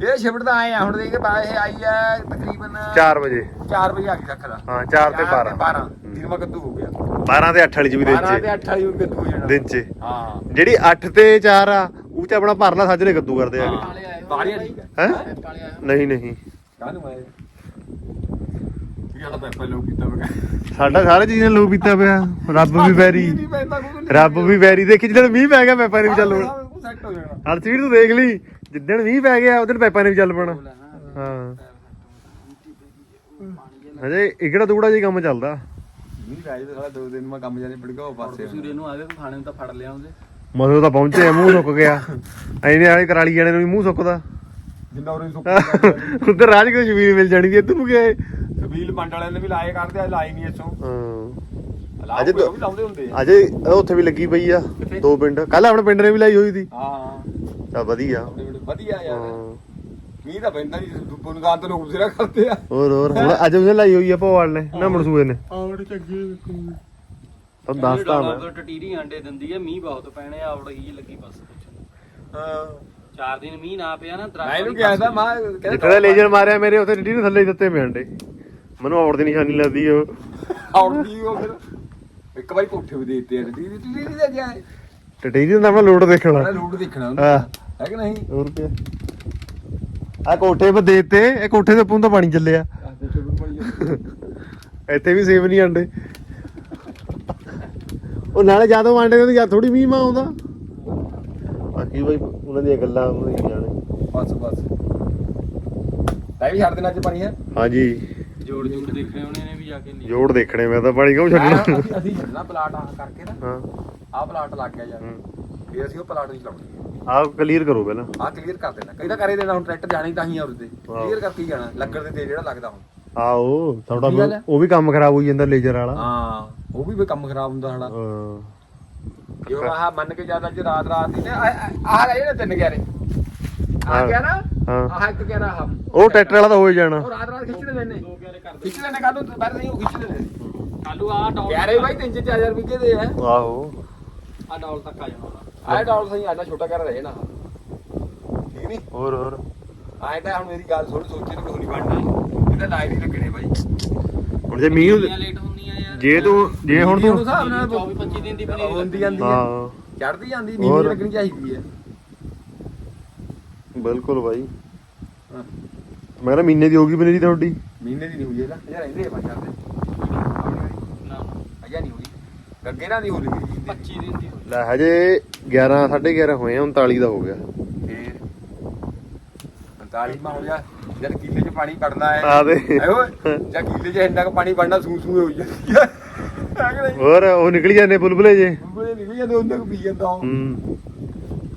ਇਹ ਸ਼ਿਫਟ ਤਾਂ ਆਏ ਆ ਹੁਣ ਦੇਖ ਬਾ ਇਹ ਆਈ ਹੈ ਤਕਰੀਬਨ 4 ਵਜੇ। 4 ਵਜੇ ਆ ਗਈ ਰੱਖਦਾ ਹਾਂ 4 ਤੇ 12 12 ਦਿਨ ਮਾ ਕੱਦੂ ਹੋ ਗਿਆ। 12 ਤੇ 8 ਵਾਲੀ ਚ ਵੀ ਦਿਨ 12 ਤੇ ਚ 8 ਵਾਲੀ ਕੱਦੂ ਹੋ ਜਾਣਾ ਦਿਨ ਚ। ਹਾਂ। ਜਿਹੜੀ 8 ਤੇ 4 ਆ ਉਹ ਚ ਆਪਣਾ ਭਰਲਾ ਸਾਜਰੇ ਕੱਦੂ ਕਰਦੇ ਆ। ਕਾਲੇ ਆਏ ਬਾੜੀਆਂ ਠੀਕ ਹੈ। ਨਹੀਂ ਨਹੀਂ। ਕਾਹਨੂੰ ਆਏ? ਯਾਰ ਪੈਪਾ ਲੋਕ ਕੀਤਾ ਮੈਂ ਸਾਡਾ ਸਾਰੇ ਚੀਜ਼ਾਂ ਲੋ ਪੀਤਾ ਪਿਆ। ਰੱਬ ਵੀ ਵੈਰੀ। ਰੱਬ ਵੀ ਵੈਰੀ। ਦੇਖੀ ਜਦੋਂ ਮੀਂਹ ਪੈ ਗਿਆ ਪੈਪਾਂ ਨੇ ਵੀ ਚੱਲ ਪਣਾ ਸੈੱਟ ਹੋ ਜਾਣਾ। ਤੂੰ ਦੇਖ ਲਈ। ਜਿੱਦਣ ਮੀਂਹ ਪੈ ਗਿਆ ਉਦੋਂ ਪੈਪਾਂ ਨੇ ਵੀ ਚੱਲ ਪਣਾ। ਹਾਂ। ਹਜੇ ਇਕੜਾ ਦੂੜਾ ਜੀ ਕੰਮ ਚੱਲਦਾ। ਨਹੀਂ ਰਾਜ ਦਾ ਸਾਲਾ ਦੋ ਦਿਨ ਮੈਂ ਕੰਮ ਜਾਣੇ ਪੜ ਗਿਆ ਉਹ ਪਾਸੇ ਸੂਰੇ ਨੂੰ ਆਵੇ ਖਾਣੇ ਨੂੰ ਤਾਂ ਫੜ ਲਿਆ ਉਹਦੇ। ਮਦੋਂ ਤਾਂ ਪਹੁੰਚੇ ਆ, ਮੂੰਹ ਸੁੱਕ ਗਿਆ। ਐਨੇ ਵਾਲੇ ਕਰਾਲੀ ਜਾਣੇ ਨੂੰ ਵੀ ਮੂੰਹ ਸੁੱਕਦਾ। ਜਿੰਨਾ ਉਰੇ ਸੁੱਕ ਉਧਰ ਰਾਜ ਕੋ ਜ਼ਮੀਨ ਮਿਲ ਜਾਣੀ ਸੀ ਇੱਧਰ ਨੂੰ ਗਏ ਕਬੀਲ ਮੰਡ ਵਾਲਿਆਂ ਨੇ ਵੀ ਲਾਏ ਕਰਦੇ ਆ ਲਾਈ ਨਹੀਂ ਇਸੋਂ ਹਾਂ। ਅੱਜ ਅੱਜ ਦੋ- ਵੀ ਲਾਉਂਦੇ ਹੁੰਦੇ ਆ। ਅਜੇ ਉਹ ਉੱਥੇ ਵੀ ਲੱਗੀ ਪਈ ਆ ਕਿੱਥੇ? ਦੋ ਪਿੰਡ। ਕੱਲ ਆਪਣੇ ਪਿੰਡ ਨੇ ਵੀ ਲਾਈ ਹੋਈ ਸੀ। ਹਾਂ ਤਾਂ ਵਧੀਆ। ਆਪਣੇ ਵਧੀਆ ਯਾਰ। ਹਾਂ। ਮੀਂਹ ਤਾਂ ਪੈਂਦਾ ਨਹੀਂ ਪੁਨਗਾਨ ਤੋਂ ਲੋਕ ਸਿਰਾ ਕਰਦੇ ਆ। ਹੋਰ ਹੋਰ। ਹੁਣ ਅੱਜ ਉਹਨੇ ਲਾਈ ਹੋਈ ਆ ਭੋਵਾਲ ਨੇ ਨਾ ਮਨਸੂਏ ਨੇ। ਆਵੜ ਚੰਗੀ ਤਾਂ ਦੱਸਦਾ ਮੈਂ। ਤੋਂ ਟਟੀਰੀ ਆਂਡੇ ਦਿੰਦੀ ਆ ਮੀਂਹ ਬਹੁਤ ਪੈਣੇ ਆ ਆਵੜ ਹੀ ਲੱਗੀ ਬਸ ਹਾਂ। ਚਾਰ ਦਿਨ ਮੀਂਹ ਨਾ ਪਿਆ ਨਾ ਮੈਂ ਇਹਨੂੰ ਕਿਹਾ ਸੀ ਮਾਂ ਜਿੱਥੇ ਦਾ ਲੇਜ਼ਰ ਮਾਰਿਆ ਮੇਰੇ ਉੱਥੇ ਡਿੱਡੀ ਨੇ ਥੱਲੇ ਹੀ ਦਿੱਤੇ ਪਏ ਅੰਡੇ ਮੈਨੂੰ ਔੜ ਦੀ ਨਿਸ਼ਾਨੀ ਲੱਗਦੀ ਉਹ। ਆਉੜਦੀ ਉਹ ਫਿਰ। ਇੱਕ ਵਾਰੀ ਕੋਠੇ ਵੀ ਦੇਤੇ ਆ ਦਾ ਜਾਏ ਟਟੇਰੀ ਦਾ ਆਪਣਾ ਲੋਡ ਦੇਖਣਾ। ਬੜਾ ਲੋਡ ਦੇਖਣਾ ਉਹਨੂੰ। ਹਾਂ। ਹੈ ਕਿ ਨਹੀਂ? ਹੋਰ ਕੀ ਆ? ਕੋਠੇ 'ਤੇ ਦੇਤੇ ਇਹ ਕੋਠੇ ਦੇ ਉੱਪਰੋਂ ਤਾਂ ਪਾਣੀ ਚੱਲਿਆ। ਆਹ ਬੜੀ। ਇੱਥੇ ਵੀ ਸੇਵ ਨਹੀਂ ਅੰਡੇ ਉਹ ਨਾਲੇ ਜਦੋਂ ਆਂਡੇ ਹੁੰਦੇ ਜਾਂ ਥੋੜੀ ਮੀਂਹ ਮਾ ਆਉਂਦਾ। ਬਾਕੀ ਬਈ ਉਹਨਾਂ ਦੀਆਂ ਗੱਲਾਂ ਉਹਨਾਂ ਦੀਆਂ ਜਾਣੇ ਬਸ ਬਸ। ਵੀ ਛੱਡ ਦੇਣਾ ਅੱਜ ਪਾਣੀ ਹੈ ਹਾਂਜੀ। ਜੋੜ ਜੋੜ ਦੇਖਣੇ ਉਹਨੇ ਨੇ ਵੀ ਜਾ ਕੇ ਨਹੀਂ। ਜੋੜ ਦੇਖਣੇ ਮੈਂ ਤਾਂ ਪਾਣੀ ਕਿਉਂ ਛੱਡਣਾ? ਅਸੀਂ ਅਸੀਂ ਛੱਡਣਾ ਪਲਾਟ ਆ ਕਰਕੇ ਨਾ। ਹਾਂ। ਆਹ ਪਲਾਟ ਲੱਗ ਗਿਆ ਯਾਰ। ਫਿਰ ਅਸੀਂ ਉਹ ਪਲਾਟ ਨਹੀਂ ਚਲਾਉਣੀ। ਆਹ ਕਲੀਅਰ ਕਰੋ ਪਹਿਲਾਂ। ਆਹ ਕਲੀਅਰ ਕਰ ਦੇਣਾ। ਕਈ ਤਾਂ ਕਰੇ ਦੇਣਾ ਹੁਣ ਟਰੈਕਟਰ ਜਾਣੀ ਤਾਂ ਹੀ ਆ ਉਰਦੇ ਆਹੋ। ਕਲੀਅਰ ਕਰਕੇ ਹੀ ਜਾਣਾ। ਲੱਗਣ ਦੇ ਤੇ ਜਿਹੜਾ ਲੱਗਦਾ ਹੁਣ। ਆਓ ਗੱਲ ਤੁਹਾਡਾ ਹੈ? ਉਹ ਵੀ ਕੰਮ ਖਰਾਬ ਹੋਈ ਜਾਂਦਾ ਲੇਜ਼ਰ ਵਾਲਾ। ਹਾਂ ਉਹ ਵੀ ਕੰਮ ਖਰਾਬ ਹੁੰਦਾ ਸਾਡਾ। ਹਾਂ। ਜੇ ਹੁਣ ਆਹ ਮੰਨ ਕੇ ਜ਼ਿਆਦਾ ਅੱਜ ਰਾਤ ਰਾਤ ਦੀ ਨੇ ਆਹ ਆਹ ਰਹਿ ਤਿੰਨ ਗਿਆਰੇ ਆ। ਗਿਆ ਨਾ? ਹਾਂ। ਆਹ ਇੱਕ ਗਿਆਰਾ ਆਹ। ਉਹ ਟਰੈਕਟਰ ਵਾਲਾ ਤਾਂ ਹੋ ਹੀ ਜਾਣਾ। ਉਹ ਰਾਤ ਰਾਤ ਖਿੱਚ ਲੈਂਦੇ ਨੇ ਦੋ ਪਿਆਰੇ ਕਰ ਖਿੱਚ ਲੈਣੇ ਕਾਹਨੂੰ ਬਾਹਰ ਨਹੀਂ ਉਹ ਖਿੱਚ ਲੈਂਦੇ ਕੱਲੂ ਆ ਡੌਲ ਰਹੇ ਬਾਈ 3-4000 ਵਿਕੇ ਦੇ ਆ। ਆਹੋ। ਆ ਡੌਲ ਤੱਕ ਆ ਜਾਣਾ ਆਹ ਡਾਲ ਸਹੀ ਆਡਾ ਛੋਟਾ ਕਰ ਰਹੇ ਨਾ ਠੀਕ ਨਹੀਂ ਹੋਰ ਹੋਰ। ਆਏ ਤਾਂ ਹੁਣ ਮੇਰੀ ਗੱਲ ਸੁਣ ਸੋਚੇ ਕੋਈ ਨਹੀਂ ਬਣਨਾ। ਇਹਦਾ ਲਾਈਟ ਹੀ ਲੱਗਣੇ ਬਾਈ। ਹੁਣ ਜੇ ਮੀਂਹ ਲੇਟ ਯਾਰ ਜੇ ਤੂੰ ਜੇ ਹੁਣ ਤੂੰ ਹਿਸਾਬ ਨਾਲ 24 25 ਦਿਨ ਦੀ ਪਨੀਰੀ ਹੁੰਦੀ ਜਾਂਦੀ ਹੈ ਹਾਂ। ਚੜਦੀ ਜਾਂਦੀ ਹੋਰ। ਨੀਂਦ ਲੱਗਣੀ ਚਾਹੀਦੀ ਹੈ ਬਿਲਕੁਲ ਬਾਈ। ਹਾਂ। ਮੈਂ ਕਹਿੰਦਾ ਮਹੀਨੇ ਦੀ ਹੋਗੀ ਪਨੀਰੀ ਤੁਹਾਡੀ? ਮਹੀਨੇ ਦੀ ਨਹੀਂ ਹੋਈ ਇਹਦਾ। ਅਜਾ ਰਹਿੰਦੇ ਆ ਪੰਜ ਚਾਰ ਦਿਨ। ਨਾ। ਅਜਾ ਨਹੀਂ ਹੋਈ। ਗੱਗੇ ਨਾਲ ਨਹੀਂ ਹੋਈ ਮੇਰੀ 25 ਦਿਨ ਦੀ ਲੈ ਹਜੇ 11 11:30 ਹੋਏ ਆ 39 ਦਾ ਹੋ ਗਿਆ। ਫੇਰ। 45 ਮਾ ਹੋ ਜਦ ਕਿੱਲੇ 'ਚ ਪਾਣੀ ਪੜਨਾ ਹੈ। ਆ ਦੇ। ਆਏ ਓਏ ਜਾਂ ਕਿੱਲੇ 'ਚ ਇੰਨਾ ਕੁ ਪਾਣੀ ਪੜਨਾ ਸੂ ਸੂ ਹੋ ਜਾਂਦੀ ਹੈ ਆ ਹੋਰ ਉਹ ਨਿਕਲ ਜਾਂਦੇ ਬੁਲਬੁਲੇ ਜੇ। ਬੁਲੇ ਨਿਕਲ ਜਾਂਦੇ ਉਹਨਾਂ ਨੂੰ ਪੀ ਜਾਂਦਾ ਉਹ। ਹੂੰ।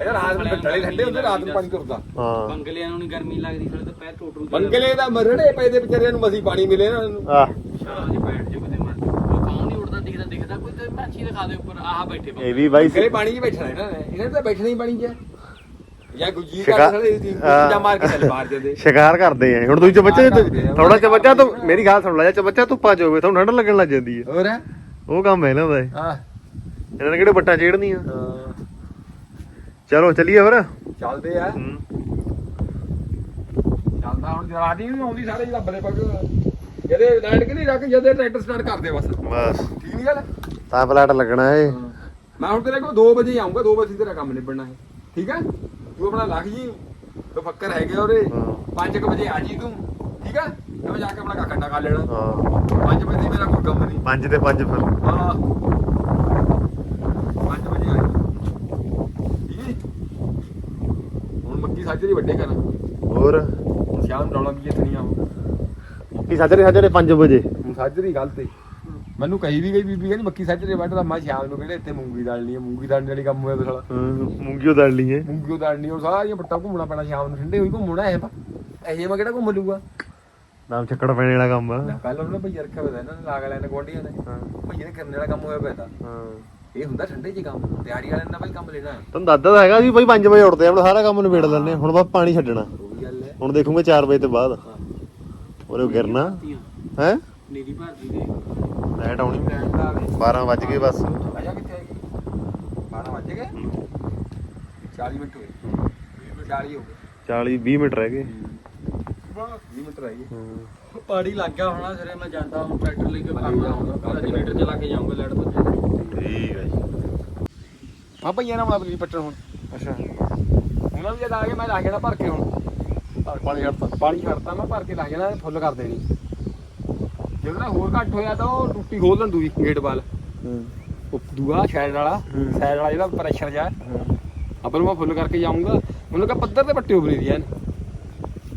ਇਹਦਾ ਰਾਤ ਨੂੰ ਠੰਡੇ ਠੰਡੇ ਹੁੰਦੇ ਰਾਤ ਨੂੰ ਪਾਣੀ ਤੁਰਦਾ। ਹਾਂ। ਬੰਗਲਿਆਂ ਨੂੰ ਨਹੀਂ ਗਰਮੀ ਲੱਗਦੀ ਫਿਰ ਤਾਂ ਪੈਰ ਟੁੱਟ ਰੂ ਬੰਗਲੇ ਦਾ ਮਰੜੇ ਪਏ ਦੇ ਵਿਚਾਰਿਆਂ ਨੂੰ ਮਸੀ ਪਾਣੀ ਮਿਲੇ ਨਾ ਉਹਨੂੰ। ਆ ਸ਼ਾਹ ਜੀ ਬੈਠ ਜਾ ਕਿਤੇ ਮਰ ਉਹ ਕੌਣ ਨਹੀਂ ਉੱਡਦਾ ਦਿਖਦਾ ਦਿਖਦਾ ਕੋਈ ਤੇ ਮਾਛੀ ਦਿਖਾ ਦੇ ਉੱਪਰ ਆਹ ਬੈਠੇ ਬੰਦੇ। ਇਹ ਵੀ ਬਾਈ ਬੰਗਲੇ ਪਾਣੀ 'ਚ ਬੈਠਣਾ ਇਹਨਾਂ ਨੇ ਇਹਨਾਂ ਨੇ ਤਾਂ ਬੈਠਣਾ ਹੀ ਪਾਣੀ 'ਚ। ਜਾਂ ਗੁੱਜੀ ਸ਼ਿਕਾ- ਕਰ ਸਾਲੇ ਦੀ ਹਾਂ। ਜਾਂ ਮਾਰ ਕੇ ਚੱਲ ਮਾਰ ਜਾਂਦੇ। ਸ਼ਿਕਾਰ ਕਰਦੇ ਆ। ਹੁਣ ਤੁਸੀਂ ਆ। ਥੋੜਾ ਚਬੱਚਾ ਤੂੰ ਮੇਰੀ ਗੱਲ ਸੁਣ ਲੈ ਚਬੱਚਾ ਧੁੱਪਾਂ ਚ ਹੋਵੇ ਤੁਹਾਨੂੰ ਠੰਡ ਲੱਗਣ ਲੱਗ ਜਾਂਦੀ ਹੈ ਹੋਰ ਉਹ ਕੰਮ ਹੈ ਇਹਨਾਂ ਦਾ। ਹਾਂ। ਇਹਨਾਂ ਨੇ ਕਿਹੜੇ ਬੱਟਾਂ ਚੇੜਨੀਆਂ? ਚਲੋ ਚੱਲੀਏ ਫਿਰ। ਚੱਲਦੇ ਆ। ਚੱਲਦਾ ਹੁਣ ਜਰਾਦੀ ਨੂੰ ਆਉਂਦੀ ਸਾਰੇ ਲੱਭਲੇ ਪੱਗ। ਜਦੇ ਲੈਂਡ ਕਿ ਨਹੀਂ ਰੱਖ ਜਦੇ ਟਰੈਕਟਰ ਸਟਾਰਟ ਕਰਦੇ ਬਸ। ਬਸ। ਠੀਕ ਨਹੀਂ ਗੱਲ? ਤਾਂ ਪਲਾਟ ਲੱਗਣਾ ਏ। ਮੈਂ ਹੁਣ ਤੇਰੇ ਕੋਲ 2 ਵਜੇ ਆਉਂਗਾ 2 ਵਜੇ ਤੇਰਾ ਕੰਮ ਨਿਬੜਨਾ ਹੈ ਠੀਕ ਹੈ ਤੂੰ ਆਪਣਾ ਲੱਗ ਜੀ ਤੂੰ ਫੱਕਰ ਹੈਗੇ ਹਾਂ। 5 ਵਜੇ ਆ ਜੀ ਤੂੰ ਠੀਕ ਹੈ ਮੈਂ ਜਾ ਕੇ ਆਪਣਾ ਕਾਕੰਡਾ ਕਰ ਲੈਣਾ। ਹਾਂ। 5 ਵਜੇ ਮੇਰਾ ਕੋਈ ਕੰਮ ਨਹੀਂ। ਪੰਜ ਤੇ ਪੰਜ ਫਿਰ। ਹਾਂ। 5 ਵਜੇ ਆ ਜੀ। ਠੀਕ ਹੈ ਹੁਣ ਮੱਕੀ ਸਾਜਰੀ ਵੱਡੇ ਕਰਾਂ ਹੋਰ? ਸ਼ਾਮ ਰੌਲਾ ਵੀ ਇੱਥੇ ਨਹੀਂ ਆਉ ਕੀ ਸਾਜਰੇ ਸਾਜਰੇ 5 ਵਜੇ। ਸਾਜਰੀ ਗਲਤ ਏ ਮੈਨੂੰ ਕਹੀ ਵੀ ਗਈ ਬੀਬੀ ਕਹਿੰਦੀ ਮੱਕੀ ਸਾਜਰੇ ਵੱਢਦਾ। ਮੈਂ ਸ਼ਾਮ ਨੂੰ ਕਿਹੜੇ ਇੱਥੇ ਮੂੰਗੀ ਦਾਲਣੀ ਹੈ ਮੂੰਗੀ ਦਾਲਣ ਵਾਲੀ ਕੰਮ ਹੋਇਆ ਤੇ ਸਾਲਾ ਮੂੰਗੀਓ ਦੜ ਲਈਏ ਮੂੰਗੀ ਉਹ ਦਾਲਣੀ ਉਹ ਸਾਰੀਆਂ ਬੱਟਾਂ ਘੁੰਮਣਾ ਪੈਣਾ ਸ਼ਾਮ ਨੂੰ ਠੰਡੇ ਹੋਈ ਘੁੰਮਣਾ ਇਹ ਇਹ ਮੈਂ ਕਿਹੜਾ ਘੁੰਮ ਲੂਗਾ ਨਾਮ ਚੱਕੜ ਪੈਣੇ ਵਾਲਾ ਕੰਮ ਆ। ਕੱਲ ਉਹਨੇ ਭਈਆ ਰੱਖਿਆ ਹੋਇਆ ਇਹਨਾਂ ਨੇ ਲਾਗ ਲੈਣ ਗਵਾਂਢੀਆਂ ਨੇ। ਹਾਂ। ਭਈਏ ਨੇ ਕਰਨ ਵਾਲਾ ਕੰਮ ਹੋਇਆ ਪਿਆ ਤਾਂ ਹਾਂ। ਇਹ ਹੁੰਦਾ ਠੰਡੇ 'ਚ ਕੰਮ ਦਿਹਾੜੀ ਵਾਲਿਆਂ ਨੇ ਭਾਈ ਕੰਮ ਲੈਣਾ। ਹੈ ਤੁਹਾਨੂੰ ਦਾਦਾ ਤਾਂ ਹੈਗਾ ਸੀ ਬਈ 5 ਵਜੇ ਉੱਠਦੇ ਆਪਣਾ ਸਾਰਾ ਕੰਮ ਨਿਬੇੜ ਆ। ਹੁਣ ਬਸ ਪਾਣੀ ਛੱਡਣਾ। ਉਹ ਵੀ ਗੱਲ ਹੈ। ਹੁਣ ਦੇਖੂਗੇ 4 ਵਜੇ ਤੋਂ ਬਾਅਦ। ਉਹਨੇ ਗਿਰਨਾ। ਹੈ? ਨੀਲੀ ਭਰਦੀ ਦੇ। ਲਾਈਟ ਆਉਣੀ। ਲੈਣ ਦਾ ਆਵੇ 12 ਵੱਜ ਗਏ ਬਸ। ਆਜਾ ਕਿੱਥੇ ਆਏਗੀ 12 ਵਜ ਗਏ? 40 ਮਿੰਟ ਹੋਏ। 40 ਹੋ ਗਏ। 40 20 ਮਿੰਟ ਰਹਿ ਗਏ। 20 ਮਿੰਟ ਰਹਿ ਗਏ। ਪਾੜੀ ਲੱਗ ਗਿਆ ਹੋਣਾ ਸਿਰੇ ਮੈਂ ਜਾਂਦਾ ਹਾਂ ਟਰੈਕਟਰ ਲੈ ਕੇ ਭਾਗਦਾ ਜਨਰੇਟਰ ਚਲਾ ਕੇ ਜਾਊਂਗਾ ਲੈਟ ਤੋਂ। ਠੀਕ ਹੈ ਜੀ। ਆ ਭਈਆ ਨਾ ਬਣਾ ਬਲੀ ਪੱਟਣ ਹੁਣ। ਅੱਛਾ। ਉਹਨਾਂ ਵੀ ਜਦ ਆ ਕੇ ਮੈਂ ਲਾ ਜਾਣਾ ਭਰ ਕੇ ਹੁਣ। ਪਾਣੀ ਛੱਡਤਾ। ਪਾਣੀ ਛੱਡਤਾ ਮੈਂ ਭਰ ਕੇ ਲਾ ਜਾਣਾ ਫੁੱਲ ਕਰ ਦੇਣੀ। ਨਾ ਹੋਰ ਘੱਟ ਹੋਇਆ ਤਾਂ ਉਹ ਟੁੱਟੀ ਖੋਲ ਲੈਣ ਦੂਈ ਗੇਟ ਵਾਲ। ਉਹ ਦੂਆ ਸਾਈਡ ਵਾਲਾ ਹੂੰ। ਸਾਈਡ ਵਾਲਾ ਜਿਹੜਾ ਪ੍ਰੈਸ਼ਰ ਜਾ ਆਪਾਂ ਨੂੰ ਮੈਂ ਫੁੱਲ ਕਰਕੇ ਜਾਊਂਗਾ। ਉਹਨੂੰ ਕਹ ਪੱਧਰ ਤੇ ਪੱਟੇ ਉਬਰੀ ਦੀ ਐਨ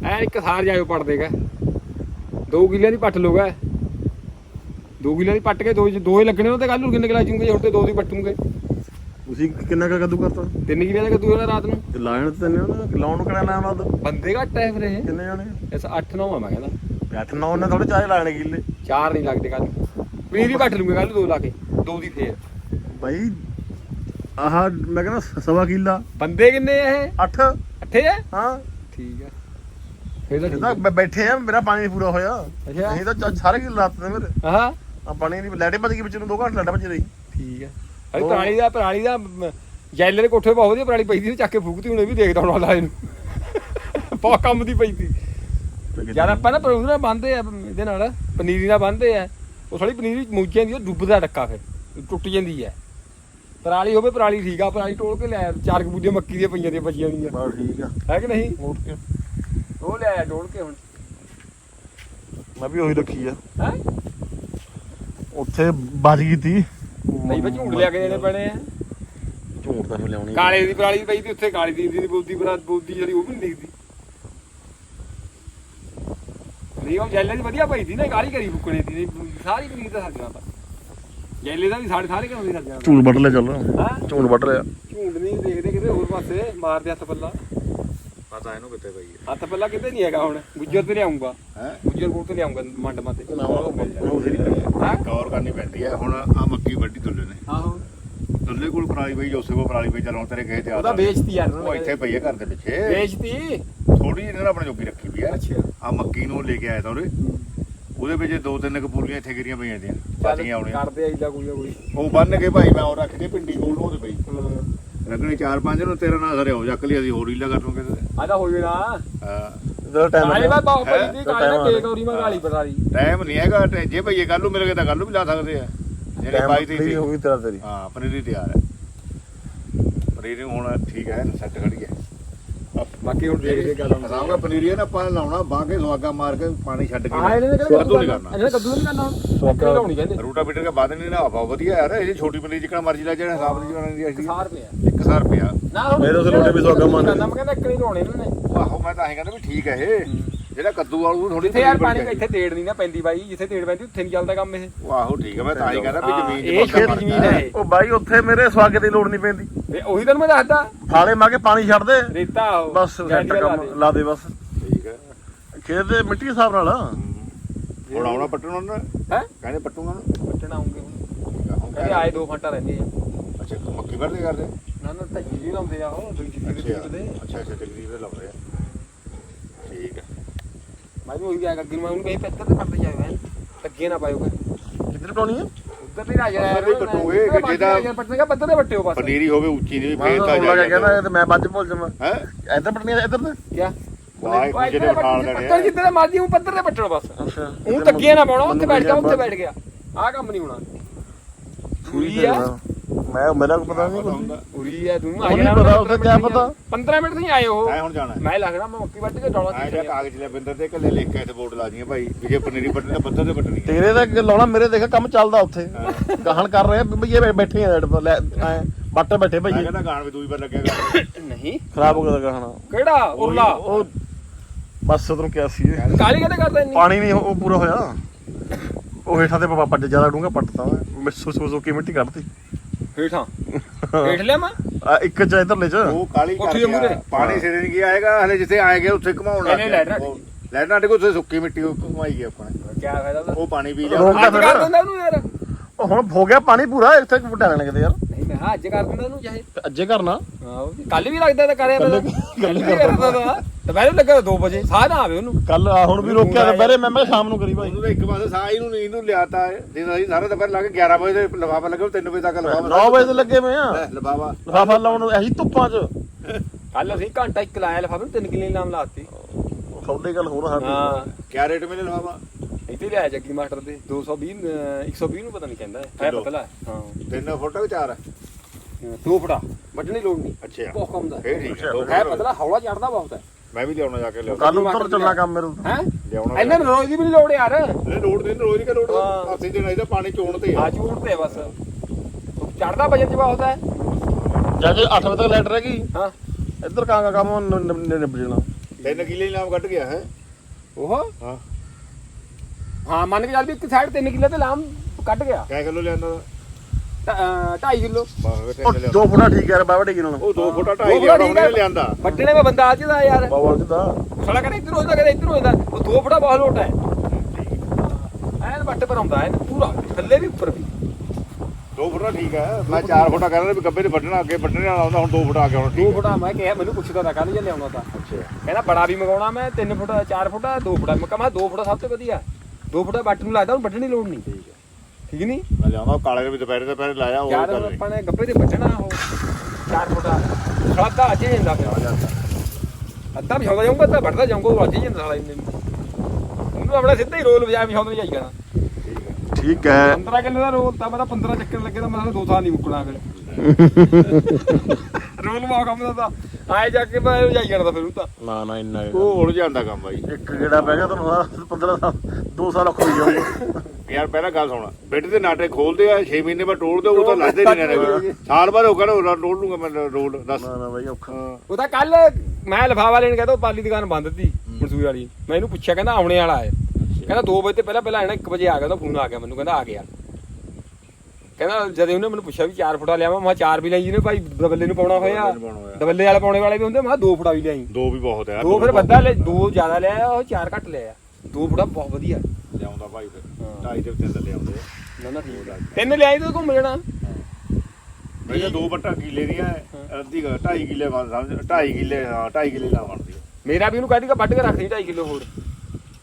ਐਨ ਇੱਕ ਸਾਰ ਜਾਇਓ ਪੜ ਦੇਗਾ ਦੋ ਕਿੱਲਿਆਂ ਦੀ ਪੱਟ ਲੋਗਾ। ਦੋ ਕਿੱਲਿਆਂ ਦੀ ਪੱਟ ਕੇ ਦੋ ਦੋ ਹੀ ਲੱਗਣੇ ਉਹ ਤੇ ਕੱਲ ਨੂੰ ਕਿੰਨੇ ਕਿਲਾ ਜੂਗੇ ਹੁਣ ਤੇ ਦੋ ਦੀ ਪੱਟੂਗੇ। ਤੁਸੀਂ ਕਿੰਨਾ ਕਾ ਕਦੂ ਕਰਤਾ? ਤਿੰਨ ਕਿੱਲਿਆਂ ਦਾ ਕਦੂ ਰਾਤ ਨੂੰ। ਤੇ ਲਾਇਣ ਤੇ ਤੈਨੂੰ ਨਾ ਲਾਉਣ ਨੂੰ ਕਿਹੜਾ ਲਾਉਣ ਉਹਦਾ ਬੰਦੇ ਘੱਟ ਐ ਫਿਰ ਇਹ ਕਿੰਨੇ ਜਾਣੇ? ਇਸ 8 9 ਆ ਮੈਂ ਕਹਿੰਦਾ। ਅੱਠ ਨੌ ਨੇ ਥੋੜੇ ਚਾਹ ਲਾਣੇ ਕਿੱਲੇ। ਚਾਰ ਨਹੀਂ ਲੱਗਦੇ ਕੱਲ ਪਨੀਰ ਵੀ ਕੱਟ ਲੂੰਗੇ ਕੱਲ ਦੋ ਲਾ ਕੇ ਦੋ ਦੀ ਫੇਰ। ਬਾਈ ਆਹ ਮੈਂ ਕਹਿੰਦਾ ਸਵਾ ਕਿੱਲਾ। ਬੰਦੇ ਕਿੰਨੇ ਆ ਇਹ? 8 ਅੱਠੇ ਆ? ਹਾਂ। ਠੀਕ ਆ। ਫੇਰ ਤਾਂ ਠੀਕ ਆ। ਬੈਠੇ ਆ ਮੇਰਾ ਪਾਣੀ ਪੂਰਾ ਹੋਇਆ। ਅੱਛਾ। ਨਹੀਂ ਤਾਂ ਸਾਰੇ ਕਿੱਲੇ ਲਾਤੇ ਨੇ ਮੇਰੇ ਆਹ ਆ ਪਾਣੀ ਦੀ ਲੈਟੇ ਭੱਜ ਗਈ ਵਿੱਚ ਨੂੰ 2 ਘੰਟੇ ਲੈਟੇ ਭੱਜ ਰਹੀ। ਠੀਕ ਆ। ਅਰੇ ਪਰਾਲੀ ਦਾ ਪਰਾਲੀ ਦਾ ਮ, ਜੈਲਰ ਦੇ ਕੋਠੇ ਬਹੁਤ ਵਧੀਆ ਪਰਾਲੀ ਪਈ ਸੀ ਚੱਕ ਕੇ ਫੂਕਤੀ ਹੁਣ ਇਹ ਵੀ ਦੇਖਦਾ ਹੁਣ ਵਾਲਾ ਇਹਨੂੰ ਬਹੁਤ ਕੰਮ ਦੀ ਪਈ ਸੀ। ਜਦ ਆਪਾਂ ਨਾ ਪਰੌਂਠੇ ਨਾਲ ਬੰਨਦੇ ਆ ਇਹਦੇ ਨਾਲ ਪਨੀਰੀ ਨਾਲ ਬੰਨਦੇ ਆ ਉਹ ਸਾਲੀ ਪਨੀਰੀ ਮੂਜਿਆਂ ਦੀ ਉਹ ਡੁੱਬਦਾ ਡੱਕਾ ਫਿਰ ਟੁੱਟ ਜਾਂਦੀ ਹੈ ਪਰਾਲੀ ਹੋਵੇ ਪਰਾਲੀ ਠੀਕ ਆ ਪਰਾਲੀ ਟੋਲ ਕੇ ਲਿਆ ਚਾਰ ਕਬੂਜੇ ਮੱਕੀ ਦੀਆਂ ਪਈਆਂ ਦੀਆਂ ਬਚੀਆਂ ਦੀਆਂ ਬਸ ਠੀਕ ਆ। ਹੈ ਕਿ ਨਹੀਂ? ਮੋੜ ਕੇ। ਉਹ ਲਿਆਇਆ ਡੋਲ ਕੇ ਹੁਣ। ਮੈਂ ਵੀ ਉਹੀ ਰੱਖੀ ਆ। ਹੈ? ਉੱਥੇ ਵੱਜ ਗਈ ਤੀ। ਨਹੀਂ ਬਈ ਝੂੜ ਲਿਆ ਕੇ ਦੇਣੇ ਪੈਣੇ ਆ। ਝੂਠ ਤਾਂ ਫਿਰ ਲਿਆਉਣੀ। ਕਾਲੇ ਦੀ ਪਰਾਲੀ ਪਈ ਤੇ ਉੱਥੇ ਕਾਲੀ ਦੀ ਦੀ ਬੋਲਦੀ ਬੋਲਦੀ ਜਿਹੜੀ ਉਹ ਵੀ ਨਹੀਂ ਦਿਖਦੀ। ਨਹੀਂ ਉਹ ਜੈਲੇ ਦੀ ਵਧੀਆ ਪਈ ਸੀ ਨਾ ਕਾਲੀ ਕਰੀ ਬੁੱਕਣੇ ਦੀ ਨਹੀਂ, ਸਾਰੀ ਪਨੀਰ ਦਾ ਸੱਜਣਾ ਤਾਂ ਜੈਲੇ ਦਾ ਵੀ ਸਾਡੇ ਸਾਰੇ ਘਰੋਂ ਦੀ ਸੱਜਣਾ ਝੂਠ ਵੱਢ ਲਿਆ ਚੱਲ। ਹਾਂ? ਝੂਠ ਵੱਢ ਲਿਆ। ਝੂੰਡ ਨਹੀਂ ਦੇਖਦੇ ਕਿਤੇ ਹੋਰ ਪਾਸੇ ਮਾਰਦੇ ਹੱਥ ਪੱਲਾ। ਪਤਾ ਇਹਨੂੰ ਕਿੱਥੇ ਪਈ ਹੱਥ ਪੱਲਾ ਕਿਤੇ ਨਹੀਂ ਹੈਗਾ ਹੁਣ। ਗੁੱਜਰ ਤੇ ਲਿਆਉਂਗਾ। ਹੈ? ਗੁੱਜਰ ਕੋਲ ਤੇ ਲਿਆਉਂਗਾ ਮੰਡ ਮਾਤੇ। ਉਹ ਜਿਹੜੀ ਹਾਂ? ਗੌਰ ਕਰਨੀ ਪੈਂਦੀ ਹੈ ਹੁਣ ਆ ਮੱਕੀ ਵੱਡੀ ਦੁੱਲੇ ਨੇ। ਆਹੋ ਦੁੱਲੇ ਕੋਲ ਪਰਾਲੀ ਪਈ ਜੋਸੇ ਕੋਲ ਪਰਾਲੀ ਪਈ ਚਲਾਉਣ ਤੇਰੇ ਗਏ ਤੇ ਉਹਦਾ ਵੇਚਤੀ ਯਾਰ। ਉਹ ਇੱਥੇ ਪਈ ਹੈ ਘਰ ਦੇ ਪਿੱਛੇ। ਵੇਚਤੀ? ਥੋੜੀ ਜਿਹੀ ਇਹਨਾਂ ਨੇ ਆਪਣੇ ਜੋਗੀ ਰੱਖੀ। ਵੀ ਹੈ ਅੱਛਾ ਆ ਮੱਕੀ ਨੂੰ ਲੈ ਕੇ ਆਇਆ ਤਾਂ ਉਹਦੇ ਉਹਦੇ ਵਿੱਚ ਦੋ ਤਿੰਨ ਕਪੂਰੀਆਂ ਇੱਥੇ ਗਿਰੀਆਂ ਪਈਆਂ ਦੀਆਂ ਬਾਤੀਆਂ ਆਉਣੀਆਂ। ਕਰਦੇ ਆਈਦਾ ਕੋਈ ਨਾ ਕੋਈ। ਉਹ ਬੰਨ ਕੇ ਭਾਈ ਮੈਂ ਉਹ ਰੱਖ ਕੇ ਪਿੰਡੀ ਕੋਲ ਨੂੰ ਉਹਦੇ ਪਈ ਲੱਗਣੀ ਚਾਰ ਪੰਜ ਨੂੰ ਤੇਰਾ ਨਾਂ ਸਰਿਆ ਹੋ ਚੱਕ ਲਈ ਅਸੀਂ ਹੋਰ ਹੀ ਲਗਾ ਦੂੰਗੇ ਆਦਾ ਹੋ ਜਣਾ। ਹਾਂ। ਇਹਦਾ ਟਾਈਮ ਨਾਲੇ ਮੈਂ ਬਹੁਤ? ਪਈ ਦੀ ਕਾਲੀ ਨਾ ਕੇਕ ਔਰੀ ਮੈਂ ਗਾਲੀ ਪਸਾਰੀ ਟਾਈਮ ਨਹੀਂ ਹੈਗਾ ਤੇ ਜੇ ਭਈਏ ਕੱਲ ਨੂੰ ਮਿਲ ਗਏ ਤਾਂ ਕੱਲ ਨੂੰ ਵੀ ਲਾ ਸਕਦੇ ਆ। ਜਿਹੜੇ ਟਾਈਮ 22 ਤਰੀਕ ਤੇਰੀ ਦੀ ਹੋ ਗਈ ਤੇਰਾ ਤੇਰੀ। ਹਾਂ ਪਨੀਰੀ ਤਿਆਰ ਹੈ। ਪਨੀਰੀ ਹੁਣ ਠੀਕ ਹੈ ਸੱਟ ਖੜੀ ਹੈ। ਬਾਕੀ ਹੁਣ ਦੇਖਦੇ ਗੱਲ ਹਸਾਬਗਾ ਪਨੀਰੀ ਨਾ ਆਪਾਂ ਲਾਉਣਾ ਬਾਹ ਕੇ ਸੁਆਗਾ ਮਾਰ ਕੇ ਪਾਣੀ ਛੱਡ ਹਾਂ ਇਹਨੇ ਨੇ ਕਿਹੜਾ ਕੱਦੂ ਨਹੀਂ ਕਰਨਾ ਇਹਨੇ ਕੱਦੂ ਨਹੀਂ ਕਰਨਾ ਸੋਕਾ ਲਾਉਣੀ ਕਹਿੰਦੇ? ਰੂਟਾ ਬੀਟਰ ਕੇ ਬਾਦ ਨਹੀਂ ਨਾ ਹਵਾ ਵਧੀਆ ਯਾਰ ਇਹ ਛੋਟੀ ਪਨੀਰੀ ਜਿਕਣਾ ਮਰਜ਼ੀ ਲੈ ਜਿਹੜਾ ਹਿਸਾਬ ਦੀ ਬਣਾਉਣੀ ਦੀ ਅਸੀਂ 1000 ਰੁਪਏ 1000 ਰੁਪਿਆ ਨਾ ਹੁਣ ਮੇਰੇ ਉਸ ਲੋਟੇ ਵੀ ਸੌਗਾ ਮੰਨ ਕਰਨਾ ਮੈਂ ਕਹਿੰਦਾ ਇੱਕ ਨਹੀਂ ਲਾਉਣੇ ਇਹਨਾਂ ਨੇ। ਆਹੋ ਮੈਂ ਤਾਂ ਐਂ ਕਹਿੰਦਾ ਵੀ ਠੀਕ ਹੈ ਇਹ। ਜਿਹੜਾ ਕੱਦੂ ਵਾਲੂ ਥੋੜੀ ਜਿੱਥੇ ਯਾਰ ਪਾਣੀ ਇੱਥੇ ਤੇੜ ਨਹੀਂ ਨਾ ਪੈਂਦੀ ਬਾਈ ਜਿੱਥੇ ਤੇੜ ਪੈਂਦੀ ਉੱਥੇ ਨਹੀਂ ਚੱਲਦਾ ਕੰਮ ਇਹ। ਉਹ ਆਹੋ ਠੀਕ ਹੈ ਮੈਂ ਤਾਂ ਹੀ ਕਹਿੰਦਾ ਵੀ ਜ਼ਮੀਨ ਇਹ ਖੇਤ ਜ਼ਮੀਨ ਹੈ। ਉਹ ਬਾਈ ਉੱਥੇ ਮੇਰੇ ਸਵਾਗੇ ਦੀ ਲੋੜ ਨਹੀਂ ਪੈਂਦੀ। ਤੇ ਉਹੀ ਤੈਨੂੰ ਮੈਂ ਦੱਸਦਾ। ਫਾਲੇ ਮਾ ਕੇ ਪਾਣੀ ਛੱਡ ਦੇ। ਰੇਤਾ ਉਹ ਬਸ ਸੈੱਟ ਜੈਂਡੀਆ ਲਾ ਕੰਮ। ਲਾ ਦੇ ਬਸ। ਠੀਕ ਹੈ ਖੇਤ ਦੇ ਮਿੱਟੀ ਦੇ ਹਿਸਾਬ ਨਾਲ। ਹੁਣ ਆਉਣਾ ਪੱਟਣ ਉਹਨਾਂ ਨੇ? ਹੈਂ? ਕਹਿੰਦੇ ਪੱਟੂਗਾ ਨਾ। ਬੱਟਣ ਆਉਂਗੇ ਹੁਣ। ਕਹਿੰਦੇ ਆਏ ਦੋ ਘੰਟਾ ਰਹਿੰਦੇ ਆ। ਅੱਛਾ ਮੱਕੀ ਵਰਦੇ ਕਰਦੇ? ਨਾ ਨਾ ਤਾਂ ਜੀ ਲਾਉਂਦੇ ਆ ਉਹ ਦੂਜੀ ਅੱਛਾ। ਦੇ ਅੱਛਾ ਅੱਛਾ ਤਕਰੀਬ ਦੇ ਲਾਉਂਦੇ ਆ। ਠੀਕ ਹੈ ਮੈਂ ਵੀ ਉਹੀ ਮੈਂ ਉਹਨੂੰ ਕਹੀ ਪੱਤਰ ਤੇ ਪੱਟ ਜਾਵੇ ਐਨ ਅੱਗੇ ਨਾ ਪਾਇਓ ਕਿੱਧਰ ਪਾਉਣੀ ਹੈ ਉੱਧਰ ਨਹੀਂ ਰਾਜ ਰਿਹਾ ਉੱਧਰ ਨਹੀਂ ਪੱਟੋਗੇ, ਕਿ ਜਿਹਦਾ- ਪੱਟਣਗਾ ਪੱਤਰ ਤੇ ਪੱਟਿਓ ਬਸ। ਪਨੀਰੀ ਹੋਵੇ ਉੱਚੀ ਨਹੀਂ ਫੇਰ ਤਾਂ ਤਾਂ ਜਾ ਲੱਗਾ ਕਹਿੰਦਾ ਤੇ ਮੈਂ ਬੱਜ ਭੁੱਲ ਜਾਵਾਂ। ਹੈ? ਇੱਧਰ ਪਟਣੀ ਇੱਧਰ ਤੇ ਕਿਆ? ਜਿੱਦਾਂ ਮਰਜ਼ੀ ਉਹ ਪੱਤਰ ਤੇ ਪੱਟਣ ਬਸ। ਅੱਛਾ ਉਹ ਤੱਕੀਆਂ ਨਾ ਪਾਉਣਾ ਉੱਥੇ ਬੈਠ ਗਿਆ ਉੱਥੇ ਬੈਠ ਗਿਆ। ਆਹ ਕੰਮ ਨਹੀਂ ਹੋਣਾ। ਆ? ਮੈਂ ਮੇਰਾ ਕੋਈ ਪਤਾ ਨਹੀਂ ਕੁਝ ਉਰੀ ਆ ਤੂੰ ਉਹ ਨਹੀਂ ਪਤਾ, ਉੱਥੇ ਕਿਆ ਪਤਾ? 15 ਮਿੰਟ ਨਹੀਂ ਆਏ ਉਹ ਐ ਹੁਣ ਜਾਣਾ ਮੈਂ ਲੱਗਣਾ ਮੈਂ ਮੱਕੀ ਵੱਟ ਕੇ ਡੌਲਾ ਐ ਜਾਂ ਕਾਗਜ਼ ਲੈ ਬਿੰਦਰ ਤੇ ਕੱਲੇ ਲਿਖ ਕੇ ਤੇ ਬੋਰਡ ਲਾ ਦੀਆਂ ਭਾਈ ਵੀ ਜੇ ਪਨੀਰੀ ਪੱਟਣੀ ਤਾਂ ਪੱਥਰ ਤੇ ਪੱਟਣੀ ਹੈ ਤੇਰੇ ਦਾ ਕਿ ਲਾਉਣਾ ਮੇਰੇ ਦੇਖ ਕੰਮ ਚੱਲਦਾ ਉੱਥੇ ਗਾਹਣ ਕਰ ਰਹੇ ਆ ਵੀ ਇਹ ਬੈਠੇ ਆ ਐ ਬੱਟ ਬੈਠੇ ਮੈਂ ਭਈਏ ਕਹਿੰਦਾ ਗਾਣ ਵੀ ਦੂਈ ਵਾਰ ਲੱਗੇਗਾ ਨਹੀਂ ਖਰਾਬ ਹੋ ਗਿਆ ਗਾਹਣਾ ਕਿਹੜਾ ਉਰਲਾ ਉਹ ਬਸ ਤੈਨੂੰ ਕਿਹਾ ਸੀ ਇਹ। ਕਾਲੀ ਕਹਿੰਦੇ ਕਰਦਾ ਇੰਨੀ ਪਾਣੀ ਨਹੀਂ ਉਹ ਪੂਰਾ ਹੋਇਆ ਉਹ ਹੇਠਾਂ ਤੇ ਪੱਟ ਜ਼ਿਆਦਾ ਡੂੰਗਾ ਪੱਟਤਾ ਮੈਂ ਸੁ ਸੁ ਸੁ ਕੇ ਮਿੱਟੀ ਕੱਢਤੀ ਹੇਠਾਂ। ਹੇਠ ਲਿਆ ਮੈਂ? ਆ ਇੱਕ ਚ ਇਧਰਲੇ ਚ ਉਹ ਕਾਲੀ ਕਰ ਮੂਹਰੇ। ਗਿਆ ਪਾਣੀ ਸਿਰੇ ਨਹੀਂ ਗਿਆ ਹੈਗਾ ਹਲੇ ਜਿੱਥੇ ਆਏ ਗਏ ਉੱਥੇ ਘਮਾਉਣ ਲੱਗ ਇਹਨੇ ਰੱਖ ਲੈਟ ਨਾਲ ਉੱਥੇ ਸੁੱਕੀ ਮਿੱਟੀ ਘਮਾਈ ਗਈ ਆਪਾਂ ਨੇ। ਕੀ ਫਾਇਦਾ ਉਹਦਾ? ਉਹ ਪਾਣੀ ਪੀ ਲਿਆ। ਅੱਜ ਕਰ ਦਿੰਦਾ ਉਹਨੂੰ ਯਾਰ। ਉਹ ਹੁਣ ਹੋ ਗਿਆ ਪਾਣੀ ਪੂਰਾ ਇੱਥੇ ਵਟਾ ਲੈਣ ਕਿਤੇ ਯਾਰ। ਕਿਹਾ ਅੱਜ ਕਰ ਦਿੰਦਾ ਉਹਨੂੰ। ਚਾਹੇ ਤੇ ਅੱਜੇ ਕਰਨਾ? ਕੱਲ ਵੀ ਲੱਗਦਾ ਤਾਂ ਕਰਿਆ ਤਾਂ। ਕੱਲ ਵੀ ਕਰਦਾ ਤਾਂ। ਦੁਪਹਿਰੇ ਲੱਗਾ 2 ਵਜੇ ਸਾਹ ਨਾ ਆਵੇ ਉਹਨੂੰ। ਕੱਲ ਹੁਣ ਵੀ ਰੋਕਿਆ ਤੇ ਬਹਿਰੇ ਮੈਂ ਮੈਂ ਕਿਹਾ ਸ਼ਾਮ ਨੂੰ ਕਰੀ ਭਾਈ। ਉਹਨੂੰ ਤਾਂ ਇੱਕ ਪਾਸੇ ਸਾਹ ਹੀ ਨੂੰ ਨੀਂਦ ਨੂੰ ਲਿਆਤਾ ਹੈ। ਦਿਨ ਅਸੀਂ ਸਾਰੇ ਦੁਪਹਿਰ ਲਾ ਕੇ 11 ਵਜੇ ਤੇ ਲਫਾਫਾ ਲੱਗਾ 3 ਵਜੇ ਤੱਕ ਲਫਾਫਾ 9 ਵਜੇ ਤੇ ਲੱਗੇ ਮੈਂ ਆ। ਲਫਾਫਾ। ਲਫਾਫਾ ਲਾਉਣ ਐਹੀ ਧੁੱਪਾਂ ਚ। ਕੱਲ ਅਸੀਂ ਘੰਟਾ ਇੱਕ ਲਾਇਆ ਲਫਾਫੇ ਨੂੰ ਤਿੰਨ ਕਿੱਲੇ ਨਾਮ ਲਾਤੀ। ਸੌਦੇ ਗੱਲ ਹੋਰ ਹਾਂ। ਕਿਆ ਰੇਟ ਮਿਲੇ ਲਫਾਫਾ? ਇੱਥੇ ਜੱਗੀ ਮਾਸਟਰ ਦੇ। 220 ਅਹ 120 ਨੂੰ ਪਤਾ ਨਹੀਂ ਕਹਿੰਦਾ। ਹੈ ਹੈ। ਪਤਲਾ ਹੈ। ਹਾਂ। 3 ਫੁੱਟ ਕਿ 4 ਫੜਾ। ਵੱਢਣੀ ਲੋੜ ਨਹੀਂ। ਅੱਛਾ। ਬਹੁਤ ਕਮ ਦਾ। ਫੇਰ ਠੀਕ ਹੈ ਦੋ ਹੈ। ਪਤਲਾ ਹੌਲਾ ਚੜਦਾ ਬਹੁਤ ਹੈ। ਮੈਂ ਵੀ ਲਿਆਉਣਾ ਜਾ ਕੇ ਲਿਆਉਣਾ। ਕੱਲ ਉੱਧਰ ਚੱਲਣਾ ਕੰਮ ਮੇਰੇ। ਹੈ? ਲਿਆਉਣਾ ਇਹਨਾਂ ਨੂੰ ਰੋਜ਼ ਦੀ ਵੀ ਨਹੀਂ ਲੋੜ ਯਾਰ। ਇਹ ਰੋਡ ਦੇ ਰੋਜ਼ ਦੀ ਰੋਡ ਹਾਂ। ਪਾਸੇ ਦੇ ਨਹੀਂ ਤਾਂ ਪਾਣੀ ਚੋਣ ਤੇ ਆ। ਆ ਝੂਠ ਤੇ ਬਸ। ਚੜਦਾ ਵਜਨ ਚ ਬਹੁਤ ਹੈ। ਜਾ ਕੇ 8 ਵਜੇ ਤੱਕ ਲੈਟ ਰਹਿ ਗਈ ਹਾਂ। ਇੱਧਰ ਕਾਂਗਾ ਕੰਮ ਨਿਬੜ ਜਾਣਾ। ਤਿੰਨ ਕਿੱਲੇ ਇਨਾਮ ਕੱਢ ਗਿਆ ਹੈ? ਉਹ? ਹਾਂ। ਹਾਂ ਮੰਨ ਕੇ ਚੱਲ ਵੀ ਇੱਕ ਸਾਈਡ 3 ਕਿੱਲੇ ਤੇ ਲਾਮ ਕੱਢ ਗਿਆ। ਕਿਆ ਕਿਲੋ ਲਿਆਂਦਾ? 2.5 ਕਿਲੋ। ਉਹ ਦੋ ਫੁੱਟਾ ਠੀਕ ਯਾਰ ਬਾਬਾ ਢੇਗੀ ਨਾਲ। ਉਹ 2 ਫੁੱਟ ਦੋ 2.5 ਫੁੱਟਾ ਠੀਕ ਹੈ। ਲਿਆਂਦਾ। ਵੱਢਣੇ ਮੈਂ ਬੰਦਾ ਅੱਜ ਦਾ ਯਾਰ। ਬਾਬਾ ਜਿੱਦਾਂ ਸਾਲਾ ਕਹਿੰਦਾ ਇੱਧਰ ਹੋ ਜਾਂਦਾ ਕਹਿੰਦਾ ਇੱਧਰ ਹੋ ਜਾਂਦਾ ਉਹ ਦੋ ਫੁੱਟਾ ਬਹੁਤ ਲੋਟ ਹੈ। ਐਨ ਵੱਟ ਪਰ ਆਉਂਦਾ ਐਨ ਪੂਰਾ ਥੱਲੇ ਵੀ ਉੱਪਰ ਵੀ। 2 ਫੁੱਟ ਠੀਕ ਹੈ ਮੈਂ 4 ਫੁੱਟ ਕਹਿੰਦਾ ਵੀ ਗੱਬੇ ਤੇ ਵੱਢਣਾ ਅੱਗੇ ਵੱਢਣੇ ਵਾਲਾ ਆਉਂਦਾ ਹੁਣ 2 ਫੁੱਟ ਆ ਗਿਆ ਹੁਣ ਦੋ ਠੀਕ ਫੁੱਟਾ ਮੈਂ ਕਿਹਾ ਮੈਨੂੰ ਪੁੱਛਦਾ ਤਾਂ ਕੱਲ ਜੇ ਲਿਆਉਣਾ ਤਾਂ। ਅੱਛਾ। ਕਹਿੰਦਾ ਬੜਾ ਵੀ ਮੰਗਾਉਣਾ ਮੈਂ 3 ਫੁੱਟ 4 ਫੁੱਟ 2 ਫੁੱਟ। ਮੈਂ ਕਿਹਾ ਮੈਂ 2 ਫੁੱਟ ਸਭ ਤੋਂ ਵਧੀਆ। 2 ਫੁੱਟ ਵੱਟ ਨੂੰ ਲੱਗਦਾ ਹੁਣ ਵੱਢਣੀ ਲੋੜ ਨਹੀਂ। ਠੀਕ ਹੈ ਠੀਕ ਨਹੀਂ ਮੈਂ ਲਿਆਉਂਦਾ ਉਹ ਕਾਲੇ ਦੇ ਵੀ ਦੁਪਹਿਰੇ ਦੁਪਹਿਰੇ ਲਾਇਆ ਉਹ ਯਾਰ ਗੱਲ ਨਹੀਂ। ਆਪਾਂ ਨੇ ਗੱਬੇ ਤੇ ਵੱਢਣਾ ਉਹ। 4 ਫੁੱਟਾ ਸਾਦਾ ਅੱਜ ਜਾਂਦਾ ਪਿਆ। ਜਾਂਦਾ ਅੱਧਾ ਵਿਛਾਉਂਦਾ ਜਾਊਂਗਾ ਤਾਂ ਵੱਢਦਾ ਜਾਊਂਗਾ ਉਹ ਅੱਜ ਹੀ ਜਾਂਦਾ ਸਾਲਾ ਇੰਨੇ ਨੂੰ। ਉਹਨੂੰ ਆਪਣਾ ਸਿੱਧਾ ਹੀ ਰੋਲ ਵਜਾ ਵਿਛਾਉਂਦਾ ਜਾਈ ਜਾਣਾ। ਠੀਕ ਹੈ। 15 ਕਿਲੋ ਦਾ ਰੋਲ ਤਾਂ ਮੈਂ ਤਾਂ 15 ਚੱਕਣ ਲੱਗੇ ਤਾਂ ਮੈਂ ਤਾਂ ਦੋ ਸਾਲ ਨਹੀਂ ਮੁੱਕਣਾ ਫਿਰ। (laughs) ਰੋਲ ਮਾ ਕੰਮ ਦਾ ਤਾਂ ਆਏ ਜਾ ਕੇ ਮੈਂ ਜਾਈ ਜਾਣਾ ਤਾਂ ਫਿਰ ਉਹ ਤਾਂ। ਨਾ ਨਾ ਇੰਨਾ ਕੁ। ਉਹ ਉੜ ਜਾਂਦਾ ਕੰਮ ਬਾਈ। ਇੱਕ ਗੇੜਾ ਪੈ ਗਿਆ ਤੁਹਾਨੂੰ 15 ਸਾਲ 2 ਸਾਲ ਹੋ ਜਾਊਗਾ ਯਾਰ ਪਹਿਲਾਂ ਗੱਲ ਸੁਣਾ ਬੈੱਡ ਦੇ ਨਾਟੇ ਖੋਲਦੇ ਆ 6 ਮਹੀਨੇ ਬਾਅਦ ਟੋਲਦੇ ਉਹ ਤਾਂ ਲੱਜਦੇ ਨਹੀਂ ਨੇ ਸਾਲ ਬਾਅਦ ਉਹ ਕਹਿੰਦਾ ਟੋਲ ਲੂੰਗਾ ਮੈਂ ਰੋਲ ਦੱਸ। ਨਾ ਨਾ ਬਾਈ ਔਖਾ। ਹਾਂ। ਉਹ ਤਾਂ ਕੱਲ ਮੈਂ ਲਫਾਵਾ ਲੈਣ ਗਿਆ ਤਾਂ ਉਹ ਪਾਲੀ ਦੁਕਾਨ ਬੰਦ ਸੀ ਮਨਸੂਰ ਵਾਲੀ। ਮੈਂ ਇਹਨੂੰ ਪੁੱਛਿਆ ਕਹਿੰਦਾ ਆਉਣੇ ਵਾਲਾ ਹੈ। ਕਹਿੰਦਾ 2 ਵਜੇ ਤੇ ਪਹਿਲਾਂ ਪਹਿਲਾਂ ਆਣਾ 1 ਵਜੇ ਆ ਗਿਆ ਉਹਦਾ ਫੋਨ ਆ ਗਿਆ ਮੈਨੂੰ ਕਹਿੰਦਾ ਆ ਗਿਆ। ਕਹਿੰਦਾ ਜਦ ਉਹਨੇ ਮੈਨੂੰ ਪੁੱਛਿਆ ਵੀ 4 ਫੁੱਟਾ ਲਿਆਵਾਂ ਮੈਂ 4 ਵੀ ਲਈ ਨੇ ਭਾਈ ਦਬੱਲੇ ਨੂੰ ਪਾਉਣਾ ਹੋਇਆ। ਦਬੱਲੇ ਨੂੰ ਪਾਉਣਾ ਹੋਇਆ। ਦਬੱਲੇ ਵਾਲੇ ਪਾਉਣੇ ਵਾਲੇ ਵੀ ਹੁੰਦੇ ਮੈਂ 2 ਫੁੱਟਾ ਵੀ ਲਿਆਈ। ਦੋ ਵੀ ਬਹੁਤ ਹੈ ਦੋ ਫਿਰ ਵੱਧਾ ਲੈ ਦੋ ਜ਼ਿਆਦਾ ਲਿਆ ਉਹ 4 ਘੱਟ ਲਿਆ 2 ਫੁੱਟਾ ਬਹੁਤ ਵਧੀਆ। ਲਿਆਉਂਦਾ ਭਾਈ ਫਿਰ। ਹਾਂ। ਢਾਈ ਦੇ ਤਿੰਨ ਲਿਆਉਂਦੇ ਨਾ ਨਾ ਠੀਕ ਆ। ਤਿੰਨ ਲਿਆਈ ਤਾਂ ਘੁੰਮ ਜਾਣਾ। ਮੈਂ ਤਾਂ ਦੋ ਬੱਟਾ ਕਿੱਲੇ ਦੀਆਂ ਅੱਧੀ 2.5 ਕਿੱਲੇ ਬਣ ਸਮਝ 2.5 ਕਿੱਲੇ ਹਾਂ 2.5 ਕਿੱਲੇ ਲਾ ਬਣਦੀ ਮੇਰਾ ਵੀ ਉਹਨੂੰ ਕਹਿ ਦਿੱਤਾ ਵੱਢ ਕੇ ਰੱਖ ਦੀ 2.5 ਕਿਲੋ ਹੋਰ।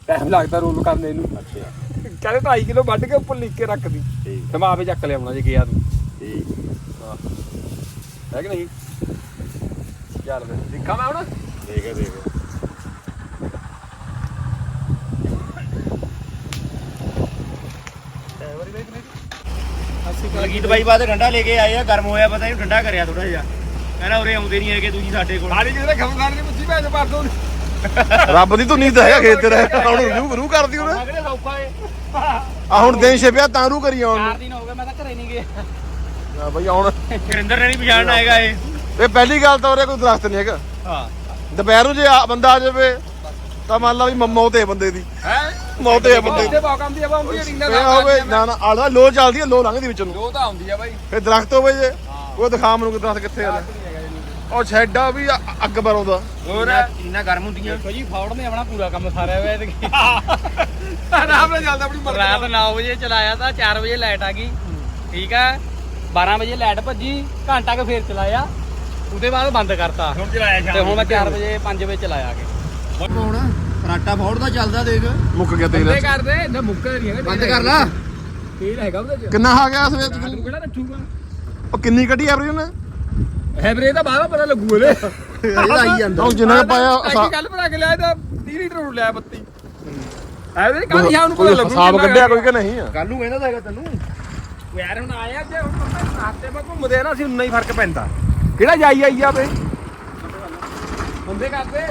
ਟਾਈਮ ਲੱਗਦਾ ਰੋਲ ਕਰਨੇ ਨੂੰ। ਅੱਛਾ। ਕਹਿੰਦੇ 2.5 ਕਿਲੋ ਵੱਢ ਕੇ ਉੱਪਰ ਲਿਖ ਕੇ ਰੱਖਦੀ। ਠੀਕ ਤੇ ਮੈਂ ਆਪੇ ਚੱਕ ਲਿਆਉਣਾ ਜੇ ਗਿਆ ਤੂੰ। ਠੀਕ ਹੈ। ਕਿ ਨਹੀਂ? ਚੱਲ ਫਿਰ ਦੇਖਾਂ ਮੈਂ ਹੁਣ। ਦੇਖ ਦੇਖ ਲਗੀਤ ਬਾਈ ਬਾਅਦ ਠੰਡਾ ਲੈ ਕੇ ਆਏ ਆ ਗਰਮ ਹੋਇਆ ਪਤਾ ਨਹੀਂ ਠੰਡਾ ਕਰਿਆ ਥੋੜਾ ਜਿਹਾ। ਕਹਿੰਦਾ ਉਰੇ ਆਉਂਦੇ ਨਹੀਂ ਹੈਗੇ ਤੁਸੀਂ ਸਾਡੇ ਕੋਲ। ਸਾਡੀ ਜਿਹੜੇ ਖਮ ਖਾਣ ਦੀ ਮੁੱਠੀ ਭੈਣ ਦੋ ਰੱਬ ਦੀ ਧੁਨੀ ਤਾਂ ਹੈਗਾ ਖੇਤ ਤੇਰਾ ਹੁਣ ਰੂ ਰੂ ਕਰਦੀ ਉਹਨੇ। ਅਗਲੇ ਸੌਖਾ ਏ। ਆ ਹੁਣ ਦਿਨ ਛਿਪਿਆ ਤਾਂ ਰੂ ਕਰੀ ਆਉਣ ਚਾਰ ਦਿਨ ਹੋ ਗਏ ਮੈਂ ਤਾਂ ਘਰੇ ਨਹੀਂ ਗਿਆ। ਨੂੰ ਬਈ ਆਉਣ। ਕਰਿੰਦਰ ਨੇ ਨਹੀਂ ਪਛਾਣਨਾ ਹੈਗਾ ਇਹ। ਇਹ ਪਹਿਲੀ ਗੱਲ ਤਾਂ ਉਰੇ ਕੋਈ ਦਰਖਤ ਨਹੀਂ ਹੈਗਾ। ਹਾਂ। ਦੁਪਹਿਰ ਨੂੰ ਜੇ ਆ- ਬੰਦਾ ਆ ਜਾਵੇ ਤਾਂ ਮੰਨ ਲਾ ਵੀ ਮ- ਮੌਤ ਹੈ ਬੰਦੇ ਦੀ। ਹੈ? ਮੌਤ ਹੈ ਬੰਦੇ ਦੀ। ਬੰਦੇ ਬਹੁਤ ਕੰਮ ਦੀ ਆ ਬੰਦੀ ਰਿੰਗਾਂ ਇਹ ਹੋਵੇ ਨਾ ਨਾ ਆਲਾ ਲੋ ਚੱਲਦੀ ਹੈ ਲੋ ਲੰਘਦੀ ਵਿੱਚ। ਨੂੰ ਦੋ ਤਾਂ ਆਉਂਦੀ ਆ ਬਾਈ। ਫਿਰ ਦਰਖਤ ਹੋਵੇ ਜੇ ਉਹ ਦਿਖਾ ਮੈਨੂੰ ਕਿ ਦਰਖਤ ਕਿੱਥੇ ਆ। ਉਹ ਛੈਡਾ ਵੀ ਅ- ਅੱਗ ਬਰਾਉਂਦਾ ਹੋਰ ਇੰਨਾ ਗਰਮ ਹੁੰਦੀਆਂ ਦੇਖੋ ਜੀ ਫੌੜ ਨੇ ਆਪਣਾ ਪੂਰਾ ਕੰਮ ਸਾਰਿਆ ਹੋਇਆ ਇਹਦੇ (laughs) ਆਰਾਮ ਨਾਲ ਚੱਲਦਾ ਆਪਣੀ ਮਰਜ਼ੀ ਰਾਤ 9 ਵਜੇ ਚਲਾਇਆ ਤਾਂ 4 ਵਜੇ ਲਾਈਟ ਆ ਗਈ। ਠੀਕ ਆ। 12 ਵਜੇ ਲਾਈਟ ਭੱਜੀ ਘੰਟਾ ਕੁ ਫੇਰ ਚਲਾਇਆ। ਉਹਦੇ ਬਾਅਦ ਬੰਦ ਕਰਤਾ। ਹੁਣ ਚਲਾਇਆ ਤੇ ਹੁਣ ਮੈਂ 4 ਵਜੇ 5 ਵਜੇ ਚਲਾਇਆ ਕੇ ਹੁਣ ਫਰਾਟਾ ਫੌੜ ਦਾ ਚੱਲਦਾ ਦੇਖ। ਮੁੱਕ ਗਿਆ ਬੰਦੇ ਤੇਲ ਕਰਦੇ ਨਾ ਮੁੱਕਰ ਨਹੀਂ ਹੈਗਾ ਬੰਦ ਕਰ ਲਾ। ਤੇਲ ਹੈਗਾ ਉਹਦੇ ਚ। ਕਿੰਨਾ ਆ ਗਿਆ ਇਸ ਵਿੱਚ ਤੂੰ ਕਿਹੜਾ ਰੱਖੂਗਾ? ਉਹ ਕਿੰਨੀ ਕੱਢੀ ਐਵਰੇਜ ਉਹਨੇ? ਹੈਬਰੇ ਦਾ ਬਾਅਦ ਪਤਾ ਲੱਗੂ ਇਹਦੇ। ਇਹਦਾ ਆਈ ਜਾਂਦਾ। ਉਹ ਜਿੰਨਾ ਕੁ ਪਾਇਆ ਐਸੀ ਗੱਲ ਬਣਾ ਕੇ ਲਿਆ ਤਾਂ 30 ਲੀਟਰ ਹੋ ਲਿਆ ਬੱਤੀ। ਐਵਰੇ ਕੱਲ ਸ਼ਾਮ ਨੂੰ ਪਤਾ ਲੱਗੂ ਹਿਸਾਬ ਕੱਢਿਆ ਕੋਈ ਕਿ ਨਹੀਂ ਆ? ਕੱਲ ਨੂੰ ਕਹਿੰਦਾ ਤਾਂ ਹੈਗਾ ਤੈਨੂੰ। ਉਹ ਯਾਰ ਹੁਣ ਆਇਆ ਜੇ ਹੁਣ ਪਤਾ ਰਾਤੇ ਮੈਂ ਘੁੰਮਦੇ ਆ ਨਾ ਅਸੀਂ ਉਨਾ ਹੀ ਫ਼ਰਕ ਪੈਂਦਾ। ਕਿਹੜਾ ਜਾਈ ਆਈ ਜਾਵੇ ਬੰਦੇ ਕਰਦੇ।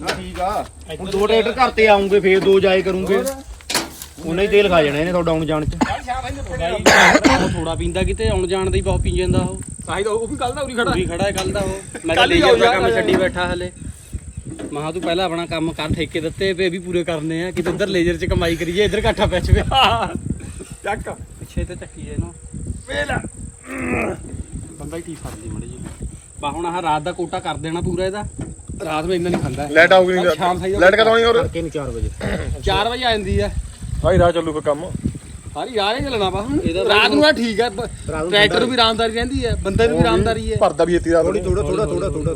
ਨਾ ਠੀਕ ਆ। ਹੁਣ ਦੋ ਟਰੈਕਟਰ ਘਰ ਤੇ ਆਉਂਗੇ ਫੇਰ ਦੋ ਜਾਏ ਕਰੂੰਗੇ। ਉਹਨੇ ਹੀ ਤੇਲ ਖਾ ਜਾਣਾ ਇਹਨੇ ਤੁਹਾਡਾ ਆਉਣ ਜਾਣ ਚ। ਕੱਲ ਉਹ ਥੋੜਾ ਪੀਂਦਾ ਕਿਤੇ ਆਉਣ ਜਾਣ ਦਾ ਹੀ ਬਹੁਤ ਪੀ ਜਾਂਦਾ ਉਹ। ਸਾਈ ਉਹ ਵੀ ਕੱਲ ਦਾ ਉਰੀ ਖੜਾ। ਵੀ ਖੜਾ ਹੈ ਕੱਲ ਦਾ ਉਹ। ਮੈਂ ਤਾਂ ਕੱਲ੍ਹ ਹੀ ਲੇਜਰ ਦਾ ਆਊ ਕੰਮ। ਛੱਡੀ ਬੈਠਾ ਹਲੇ। ਮਹਾ ਤੂੰ ਪਹਿਲਾਂ ਆਪਣਾ ਕੰਮ ਕਰ ਠੇਕੇ ਦਿੱਤੇ ਪਏ ਵੀ ਪੂਰੇ ਕਰਨੇ ਆ। ਕਿਤੇ ਉਧਰ ਲੇਜ਼ਰ 'ਚ ਕਮਾਈ ਕਰੀਏ ਇੱਧਰ ਘਾਟਾ ਪੈ ਜਵੇ। ਚੱਕ। ਪਿੱਛੇ ਤੇ ਚੱਕੀ ਜੇ ਇਹਨੂੰ ਵੇਲਾ। ਬੰਦਾ ਹੀ ਠੀਕ ਫੜਦੀ ਮੜੀ ਜੀ ਬਾ ਹੁਣ ਆਹ ਰਾਤ ਦਾ ਕੋਟਾ ਕਰ ਦੇਣਾ ਪੂਰਾ ਇਹਦਾ। ਰਾਤ ਨੂੰ ਇੰਨਾ ਨਹੀਂ ਖਾਂਦਾ। ਲਾਈਟ ਆਉਗੀ ਨਹੀਂ ਸ਼ਾਮ ਸਾਈ ਲਾਈਟ ਕਦੋਂ ਆਉਣੀ ਹੋਰ? ਕਿ 4 ਵਜੇ। 4 ਵਜੇ ਆ ਜਾਂਦੀ ਆ ਭਾਈ ਰਾਹ ਚੱਲੂ ਫੇ ਕੰਮ। ਸਾਰੀ ਯਾਰ ਹੀ ਚੱਲਣਾ ਵਾ। ਤਾਂ ਰਾਤ ਨੂੰ ਆ ਠੀਕ ਆ ਟਰੈਕਟਰ ਨੂੰ ਵੀ ਆਰਾਮਦਾਰੀ ਰਹਿੰਦੀ ਹੈ ਬੰਦੇ ਨੂੰ ਵੀ ਆਰਾਮਦਾਰੀ ਹੈ ਭਰਦਾ ਵੀ ਇੱਤੀ ਰਾਤ ਨੂੰ। ਥੋੜਾ ਥੋੜਾ ਥੋੜਾ ਥੋੜਾ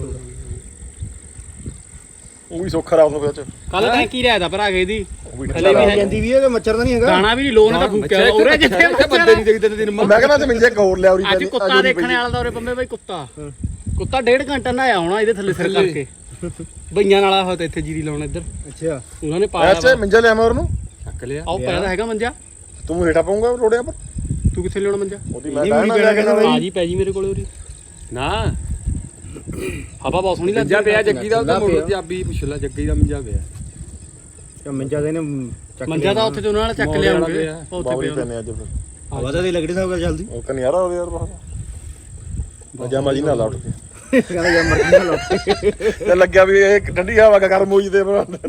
ਉਹ ਵੀ ਸੌਖਾ ਰਾਤ ਨੂੰ ਵਿੱਚ ਕੱਲ ਟੈਂਕੀ ਲਿਆ ਦਾ ਭਰਾ ਗਏ ਦੀ ਉਹ ਵੀ ਹੈ ਜਾਂਦੀ ਵੀ ਹੈ ਮੱਛਰ ਤਾਂ ਨਹੀਂ ਹੈਗਾ? ਦਾਣਾ ਵੀ ਨਹੀਂ ਲੋਨ ਤਾਂ ਫੂਕਿਆ ਉਰੇ ਜਿੱਥੇ ਬੰਦੇ ਨਹੀਂ ਦੇਖਦੇ ਤੇ ਦਿਨ ਮੈਂ ਕਹਿੰਦਾ ਤੇ ਮਿੰਜੇ ਇੱਕ ਹੋਰ ਲਿਆ ਉਰੀ ਅੱਜ ਕੁੱਤਾ ਦੇਖਣ ਵਾਲਾ ਦਾ ਉਰੇ ਪੰਮੇ ਬਾਈ ਕੁੱਤਾ। ਕੁੱਤਾ ਡੇਢ ਘੰਟਾ ਨਹਾਇਆ ਹੋਣਾ ਇਹਦੇ ਥੱਲੇ ਸਿਰ ਕਰਕੇ। ਬਈਆਂ ਵਾਲਾ ਹੋਇਆ ਤੇ ਇੱਥੇ ਜੀਰੀ ਲਾਉਣ ਇੱਧਰ। ਅੱਛਾ। ਉਹਨਾਂ ਨੇ ਪਾਇਆ ਐਸੇ ਮਿੰਜੇ ਲਿਆ ਮੈਂ ਉਹਨੂੰ? ਚੱਕ ਲਿਆ। ਆਓ ਪੈਦਾ ਹੈਗਾ ਮੰਜਾ? ਤੂੰ ਹੇਠਾ ਪਾਉਂਗਾ ਰੋੜਿਆਂ ਪਰ ਤੂੰ ਕਿੱਥੇ ਲਿਆਉਣਾ ਮੰਜਾ? ਉਹਦੀ ਮੈਂ ਕਹਿਣਾ ਆ ਜੀ ਪੈ ਜੀ ਮੇਰੇ ਕੋਲੇ ਉਰੀ। ਨਾ। ਹਵਾ ਬਹੁਤ ਸੋਹਣੀ ਲੱਗਦੀ ਪਿਆ ਜੱਗੀ ਦਾ ਉਹ ਮੋਟਰ ਚਾਬੀ ਪੁੱਛ ਲੈ ਜੱਗੀ ਦਾ ਮੰਜਾ ਪਿਆ। ਕਿ ਮੰਜਾ ਦੇ ਨੇ ਚੱਕ ਮੰਜਾ ਤਾਂ ਉੱਥੇ ਤੇ ਉਹਨਾਂ ਨਾਲ ਚੱਕ ਮੋੜ ਲਿਆਉਂਗੇ ਉੱਥੇ ਪਿਆ। ਪੈਨੇ ਅੱਜ ਫਿਰ। ਹਵਾ ਤਾਂ ਦੇ ਲੱਗੜੀ ਸਾਹਿਬ ਜਲਦੀ। ਉਹ ਕਨਿਆਰਾ ਹੋ ਯਾਰ ਬਾਹਰ। ਮਜਾ ਮਜੀ ਨਾਲ ਉੱਠ ਕੇ। ਕਹਿੰਦਾ ਯਾਰ ਮਰਜ਼ੀ ਨਾਲ ਲੁੱਟ ਤੇ ਲੱਗਿਆ ਵੀ ਇਹ ਠੰਡੀ ਹਵਾ ਕਾ ਗਰਮ ਹੋਈ ਤੇ ਬਣਾਉਂਦੇ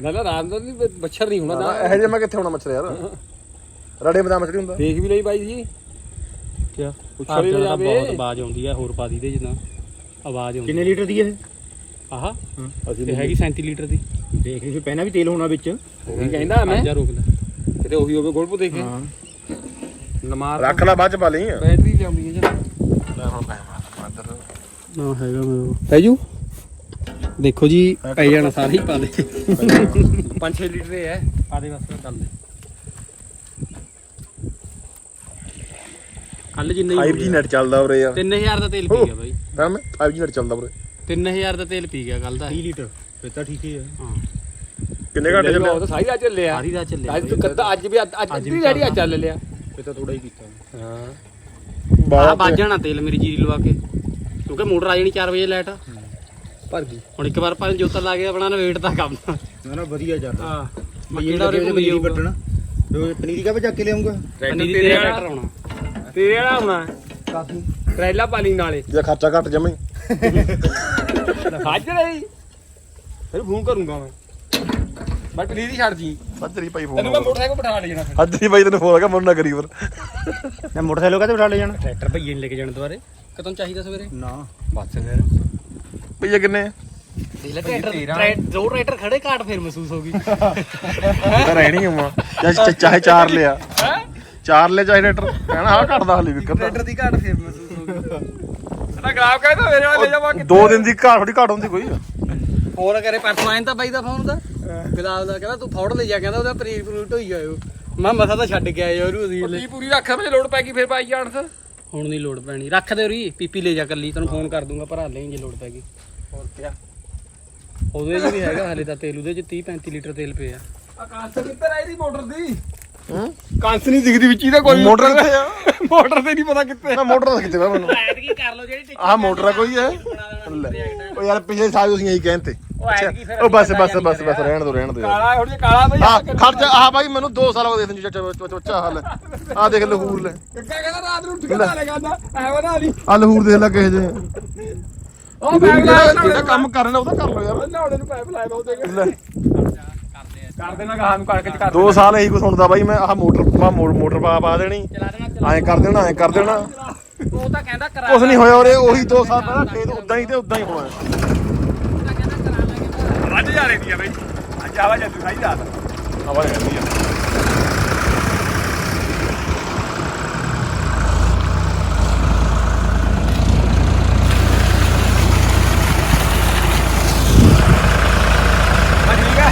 ਨਾ ਨਾ ਰਾਤ ਦਾ ਵੀ ਮੱਛਰ ਨਹੀਂ ਹੋਣਾ ਨਾ ਇਹੋ ਜਿਹਾ ਮੈਂ ਕਿੱਥੇ ਹੋਣਾ ਮੱਛਰ ਯਾਰ? ਰੜੇ ਬਦਾਮ ਮੱਛਰੀ ਹੁੰਦਾ। ਦੇਖ ਵੀ ਲਈ ਬਾਈ ਜੀ। ਕਿਆ? ਪੁੱਛੋ ਵੀ ਜਾਵੇ। ਬਹੁਤ ਆਵਾਜ਼ ਆਉਂਦੀ ਹੈ ਹੋਰ ਪਾ ਦੀ ਦੇ ਜਿੱਦਾਂ। ਆਵਾਜ਼ ਆਉਂਦੀ ਕਿੰਨੇ ਲੀਟਰ ਦੀ ਹੈ ਆਹਾ ਅਸੀਂ ਇਹ ਹੈਗੀ 37 ਲੀਟਰ ਦੀ। ਦੇਖ ਲਈ ਪਹਿਲਾਂ ਵੀ ਤੇਲ ਹੋਣਾ ਵਿੱਚ। ਉਹੀ ਕਹਿੰਦਾ ਮੈਂ। ਜਾ ਰੋਕ ਲੈ। ਕਿਤੇ ਉਹੀ ਹੋਵੇ ਗੋਲਪੂ ਦੇਖੇ ਹਾਂ। ਨਮਾਰ ਰੱਖ ਲੈ ਬਾਅਦ ਚ ਪਾ ਲਈ ਬੈਟਰੀ ਲਿਆਉਣੀ ਹੈ ਜੀ। ਮੈਂ ਹੁਣ ਪੈ ਮਾਰ ਇੱਧਰ ਨਾ ਹੈਗਾ ਮੇਰੇ ਪੈਜੂ ਦੇਖੋ ਜੀ ਪੈ ਜਾਣਾ ਸਾਰੇ ਹੀ ਪਾ ਦੇ। 5-6 ਲੀਟਰ ਇਹ ਹੈ। ਪਾ ਦੇ ਬਸ ਚੱਲ ਦੇ। ਕੱਲ ਜਿੰਨਾ ਹੀ 5G ਨੈਟ ਚੱਲਦਾ ਉਰੇ ਯਾਰ। 3000 ਦਾ ਤੇਲ ਪੀ ਗਿਆ ਬਾਈ। ਹਾਂ ਮੈਂ 5G ਨੈਟ ਚੱਲਦਾ ਉਰੇ। 3000 ਦਾ ਤੇਲ ਪੀ ਗਿਆ ਕੱਲ ਦਾ। 30 ਲੀਟਰ ਫਿਰ ਤਾਂ ਠੀਕ ਹੀ ਹੈ ਹਾਂ। ਕਿੰਨੇ ਘੰਟੇ ਚੱਲਿਆ ਉਹ ਤਾਂ ਸਾਰੀ ਰਾਤ ਚੱਲਿਆ ਸਾਰੀ ਰਾਤ ਚੱਲਿਆ ਅੱਜ ਤੂੰ ਕੱਦਾ ਅੱਜ ਵੀ ਅੱਜ ਵੀ ਵੀ ਰੈਡੀ ਚੱਲ ਲਿਆ। ਫਿਰ ਤਾਂ ਥੋੜਾ ਹੀ ਪੀਤਾ। ਹਾਂ। ਆ ਬਾਰਾਂ ਵੱਜ ਜਾਣਾ ਤੇਲ ਮੇਰੀ ਜੀਰੀ ਲਵਾ ਕੇ। ਕਿਉਂਕਿ ਮੋਟਰ ਆ ਜਾਣੀ 4 ਵਜੇ ਲਾਈਟ। ਭਰ ਗਈ। ਹੁਣ ਇੱਕ ਵਾਰ ਪੰਜ ਜੋਤਾ ਲਾ ਕੇ ਆਪਣਾ ਵੇਟ ਦਾ ਕੰਮ। ਨਾ ਨਾ ਵਧੀਆ ਚੱਲਦਾ ਹਾਂ ਦਾ ਉਰੇ ਘੁੰਮੀ ਜਾਊਗਾ ਵੱਟਣਾ ਜੋ ਪਨੀਰੀ ਕਾ ਚੱਕ ਕੇ ਲਿਆਉਂਗਾ? ਪਨੀਰੀ ਤੇਰੇ ਵਾਲਾ? ਟਰੈਕਟਰ ਆਉਣਾ ਤੇਰੇ ਵਾਲਾ ਆਉਣਾ ਕਾਫੀ। ਟਰੈਲਾ ਪਾਲੀ ਨਾਲੇ। ਜੇ ਖਰਚਾ ਘੱਟ ਜਮੇ ਅੱਜ ਰਹੀ ਫਿਰ ਫੋਨ ਕਰੂੰਗਾ ਮੈਂ। ਬਟ ਪਲੀਜ਼ ਛੱਡ ਜੀ। ਹੱਦਰੀ ਭਾਈ ਫੋਨ ਤੈਨੂੰ ਮੈਂ ਮੋਟਰਸਾਈਕਲ ਬਿਠਾ ਲੈ ਜਾਣਾ ਫਿਰ। ਹੱਦਰੀ ਭਾਈ ਤੈਨੂੰ ਫੋਨ ਲਗਾ ਮਨ ਨਾ ਕਰੀ ਫਿਰ। ਮੈਂ ਮੋਟਰਸਾਈਕਲ ਕਾਤੇ ਬਿਠਾ ਲੈ ਜਾਣਾ? ਟਰੈਕਟਰ ਭਈਏ ਨੂੰ ਲੈ ਕੇ ਜਾਣ ਦੁਆਰੇ ਕਦੋਂ ਚਾਹੀਦਾ ਸਵੇਰੇ? ਨਾ। ਬਸ ਫਿਰ। ਭਈਆ ਕਿੰਨੇ ਦੋ ਟਰੈਕਟਰ ਖੜੇ ਘਾਟ ਫਿਰ ਮਹਿਸੂਸ ਹੋ ਗਈ। ਤਾਂ ਰਹਿਣੀ ਹਮਾ ਜਾਂ ਚਾਹੇ ਚਾਰ ਲਿਆ। ਚਾਰ ਲੈ ਚਾਹੇ ਟਰੈਕਟਰ। ਕਹਿਣਾ ਆ ਘਟਦਾ ਹਲੇ ਵਿਕਰ ਦਾ ਦੀ ਘਾਟ ਫਿਰ ਮਹਿਸੂਸ ਹੋ ਗਈ। ਸਾਡਾ ਗਲਾਬ ਕਹਿੰਦਾ ਮੇਰੇ ਵਾਲੇ ਲੈ ਜਾਵਾ ਦੋ ਦਿਨ ਦੀ ਘਾਟ ਥੋੜੀ ਘਾਟ ਹੁੰਦੀ ਕੋਈ ਹੋਰ ਕਰੇ ਪਰਸੋਂ ਆਇਆ ਤਾਂ ਬਾਈ ਦਾ ਫੋਨ ਦਾ ਗੁਲਾਬ ਦਾ ਕਹਿੰਦਾ ਤੂੰ ਫੌੜ ਲੈ ਜਾ ਕਹਿੰਦਾ ਉਹਦਾ ਪਨੀਰ ਫਰੂਟ ਹੋਈ ਆਇਓ ਮੈਂ ਮਸਾ ਤਾਂ ਛੱਡ ਕੇ ਆਇਆ ਉਹਨੂੰ ਅਸੀਂ ਪੱਤੀ ਪੂਰੀ ਰੱਖ ਮੇਰੇ ਲੋੜ ਪੈ ਗਈ ਫਿਰ ਪਾਈ ਜਾਣ ਹੁਣ ਨਹੀਂ ਲੋੜ ਪੈਣੀ। ਰੱਖ ਦੇ ਉਰੀ ਪੀਪੀ ਲੈ ਜਾ ਕੱਲੀ ਤੈਨੂੰ ਫੋਨ ਕਰ ਦੂੰਗਾ ਭਰਾ ਲਈ ਜੇ ਲੋੜ ਪੈ ਗਈ। ਹੋਰ ਕੀ ਉਹਦੇ 'ਚ ਵੀ ਹੈਗਾ ਹਲੇ ਤਾਂ ਤੇਲ ਉਹਦੇ ਚ 30 35 ਲੀਟਰ ਤੇਲ ਪਿਆ ਆ। ਕਾਂਸ ਕਿੱਧਰ ਆਈ ਦੀ ਮੋਟਰ ਦੀ। ਕਾਂਸ ਨਹੀਂ ਦਿਖਦੀ ਵਿੱਚ ਇਹਦਾ ਕੋਈ ਮੋਟਰ ਕਿੱਥੇ ਆ ਮੋਟਰ ਤੇ ਨਹੀਂ ਪਤਾ ਕਿੱਥੇ। ਮੈਂ ਮੋਟਰ ਦਾ ਕਿੱਥੇ ਵਾ ਮੈਨੂੰ? ਐਤਕੀ ਕਰ ਲਓ ਜਿਹੜੀ ਆਹ ਮੋਟਰ ਆ ਕੋਈ ਹੈ? ਲੈ। ਉਹ ਯਾਰ ਪਿਛਲੇ ਸਾਲ ਤੁਸੀਂ ਇਹੀ ਕਹਿੰਦੇ ਉਹ ਐਤਕੀ ਫਿਰ ਉਹ ਬਸ ਬਸ ਬਸ ਬਸ ਰਹਿਣ ਦੋ ਰਹਿਣ ਦੋ। ਕਾਲਾ ਜੇ ਕਾਲਾ ਬਈ ਆ ਖਰਚ ਆਹ ਬਾਈ ਮੈਨੂੰ 2 ਸਾਲ ਹੋ ਗਏ ਦੇਖਣ ਚ ਬੱਚਾ ਹਾਲ ਆ ਦੇਖ ਲਹੂਰ ਲੈ। ਕਿੱਕਾ ਕਹਿੰਦਾ ਰਾਤ ਨੂੰ ਉੱਠ ਕੇ ਨਾ ਲਗਾ ਨਾ ਐ ਬਣਾ ਲਈ। ਆ ਲਹੂਰ ਦੇਖ ਲੈ ਕਿਹੇ ਜੇ ਉਹ ਪੈਪ ਲਾਇਆ ਜਿਹੜਾ ਕੰਮ ਕਰਨਾ ਉਹਦਾ ਕਰ ਲੋ ਯਾਰ। ਨਾਉੜੇ ਨੂੰ ਪੈਪ ਲਾਇਆ ਉਹਦੇ ਲੈ। ਕਰ ਦੇਣਾ ਗਾਹਾਂ ਨੂੰ ਕਣਕ ਚ ਕਰ 2 ਸਾਲ ਇਹੀ ਕੁਝ ਸੁਣਦਾ ਬਾਈ ਮੈਂ ਆਹ ਮੋਟਰ ਪਾ ਮੋਟਰ ਪਾ ਪਾ ਦੇਣੀ। ਚਲਾ ਦੇਣਾ ਚਲਾ ਐਂ ਕਰ ਦੇਣਾ ਐਂ ਕਰ ਦੇਣਾ। ਉਹ ਤਾਂ ਕਹਿੰਦਾ ਕਰਾ ਕੁਝ ਨਹੀਂ ਹੋਇਆ ਉਰੇ ਉਹੀ 2 ਸਾਲ ਪਹਿਲਾਂ ਖੇਤ ਉਦਾਂ ਹੀ ਤੇ ਉਦਾਂ ਹੀ ਹੋਣਾ ਉਹ ਤਾਂ ਕਹਿੰਦਾ ਕਰਾ ਲਾਂਗੇ ਅੱਜ ਜਾ ਰਹੀ ਆ ਬਈ। ਅੱਜ ਆਵਾ ਜੱਦੂ ਸਾਈ ਰਾਤ। ਹਵਾ ਰਹਿੰਦੀ ਆ ਹਾਂ ਠੀਕ ਹੈ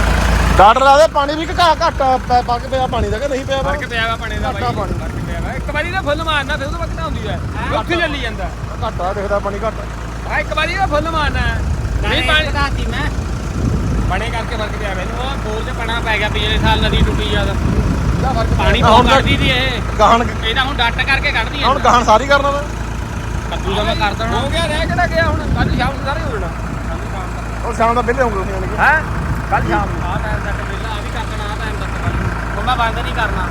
ਡਾਕਟਰ ਲਾ ਦੇ ਪਾਣੀ ਵੀ ਘਾ ਘੱਟ ਪੈ- ਪੱਕ ਪਿਆ ਪਾਣੀ ਦਾ ਕਿ ਨਹੀਂ ਪਿਆ ਵਾ? ਫ਼ਰਕ ਪਿਆ ਵਾ ਪਾਣੀ ਦਾ ਬਾਈ ਘੱਟਾ ਪਾਣੀ। ਫ਼ਰਕ ਪਿਆ ਵਾ। ਇੱਕ ਵਾਰੀ ਨਾ ਫੁੱਲ ਮਾਰਨਾ ਫਿਰ ਉਹਦੇ ਵਕਤ ਹੁੰਦੀ ਹੈ। ਉੱਥੇ ਚੱਲੀ ਜਾਂਦਾ। ਘੱਟ ਆ ਦਿਖਦਾ ਪਾਣੀ ਘੱਟ ਆ। ਇੱਕ ਵਾਰੀ ਨਾ ਫੁੱਲ ਮਾਰਨਾ। ਹੈ। ਨਹੀਂ ਪਾਣੀ ਪਤਾਤੀ ਮੈਂ। ਬਣੇ ਕਰਕੇ ਫ਼ਰਕ ਪਿਆ ਮੈਨੂੰ। ਉਹ ਬੋਰ 'ਚ ਪਣਾ ਪੈ ਗਿਆ ਪਿਛਲੇ ਸਾਲ ਨਦੀ ਟੁੱਟੀ ਆ ਇਹਦਾ ਫ਼ਰਕ ਪਾਣੀ ਹੁਣ ਬਹੁਤ ਤਾਂ- ਕੱਢਦੀ ਦੀ ਇਹ। ਗਾਹਣ ਇਹਦਾ ਹੁਣ ਡੱਟ ਕਰਕੇ ਕੱਢਦੀ ਹੁਣ ਗਾਹਣ ਸਾਰੀ ਕਰਨਾ ਵਾ। ਕੱਦੂ ਦਾ ਮੈਂ ਕਰ ਦੇਣਾ। ਹੋ ਗਿਆ ਰਹਿ ਕਿਹੜਾ ਗਿਆ ਹੁਣ? ਕੱਲ ਸ਼ਾਮ ਨੂੰ ਸਾਰੇ ਹੋ ਜਾਣਾ। ਉਹ ਸ਼ਾਮ ਦਾ ਬਿੱਲ ਆਉਂਗੇ ਤੁਸੀਂ ਹੈ? ਕੱਲ ਸ਼ਾਮ ਨੂੰ। ਆ ਟਾਈਮ ਤੱਕ ਪਹਿਲਾਂ ਆ ਵੀ ਕਰ ਦੇਣਾ ਆ ਟਾਈਮ ਤੱਕ ਕੱਲ ਬੰਦਾ ਬੰਦ ਨਹੀਂ ਕਰਨਾ।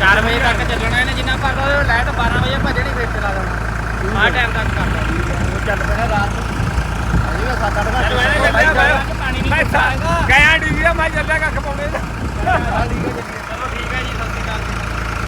4 ਵਜੇ ਤੱਕ ਚੱਲਣਾ ਇਹਨੇ ਜਿੰਨਾ ਭਰਦਾ ਉਹ ਲਾਈਟ 12 ਵਜੇ ਭੱਜਣੀ ਫਿਰ ਚਲਾ ਦੇਣਾ। ਆ ਟਾਈਮ ਤੱਕ ਕਰਦਾ ਉਹ ਚੱਲ ਪੈਣਾ ਰਾਤ ਨੂੰ। ਅਜੇ 7-8 ਘੰਟੇ ਮੈਂ ਪਾਣੀ ਨਹੀਂ ਮੈਂ ਗਿਆ ਡਿਗਰੀ ਮੈਂ ਚੱਲਿਆ ਕੱਖ ਪਾਉਣੇ ਦਾ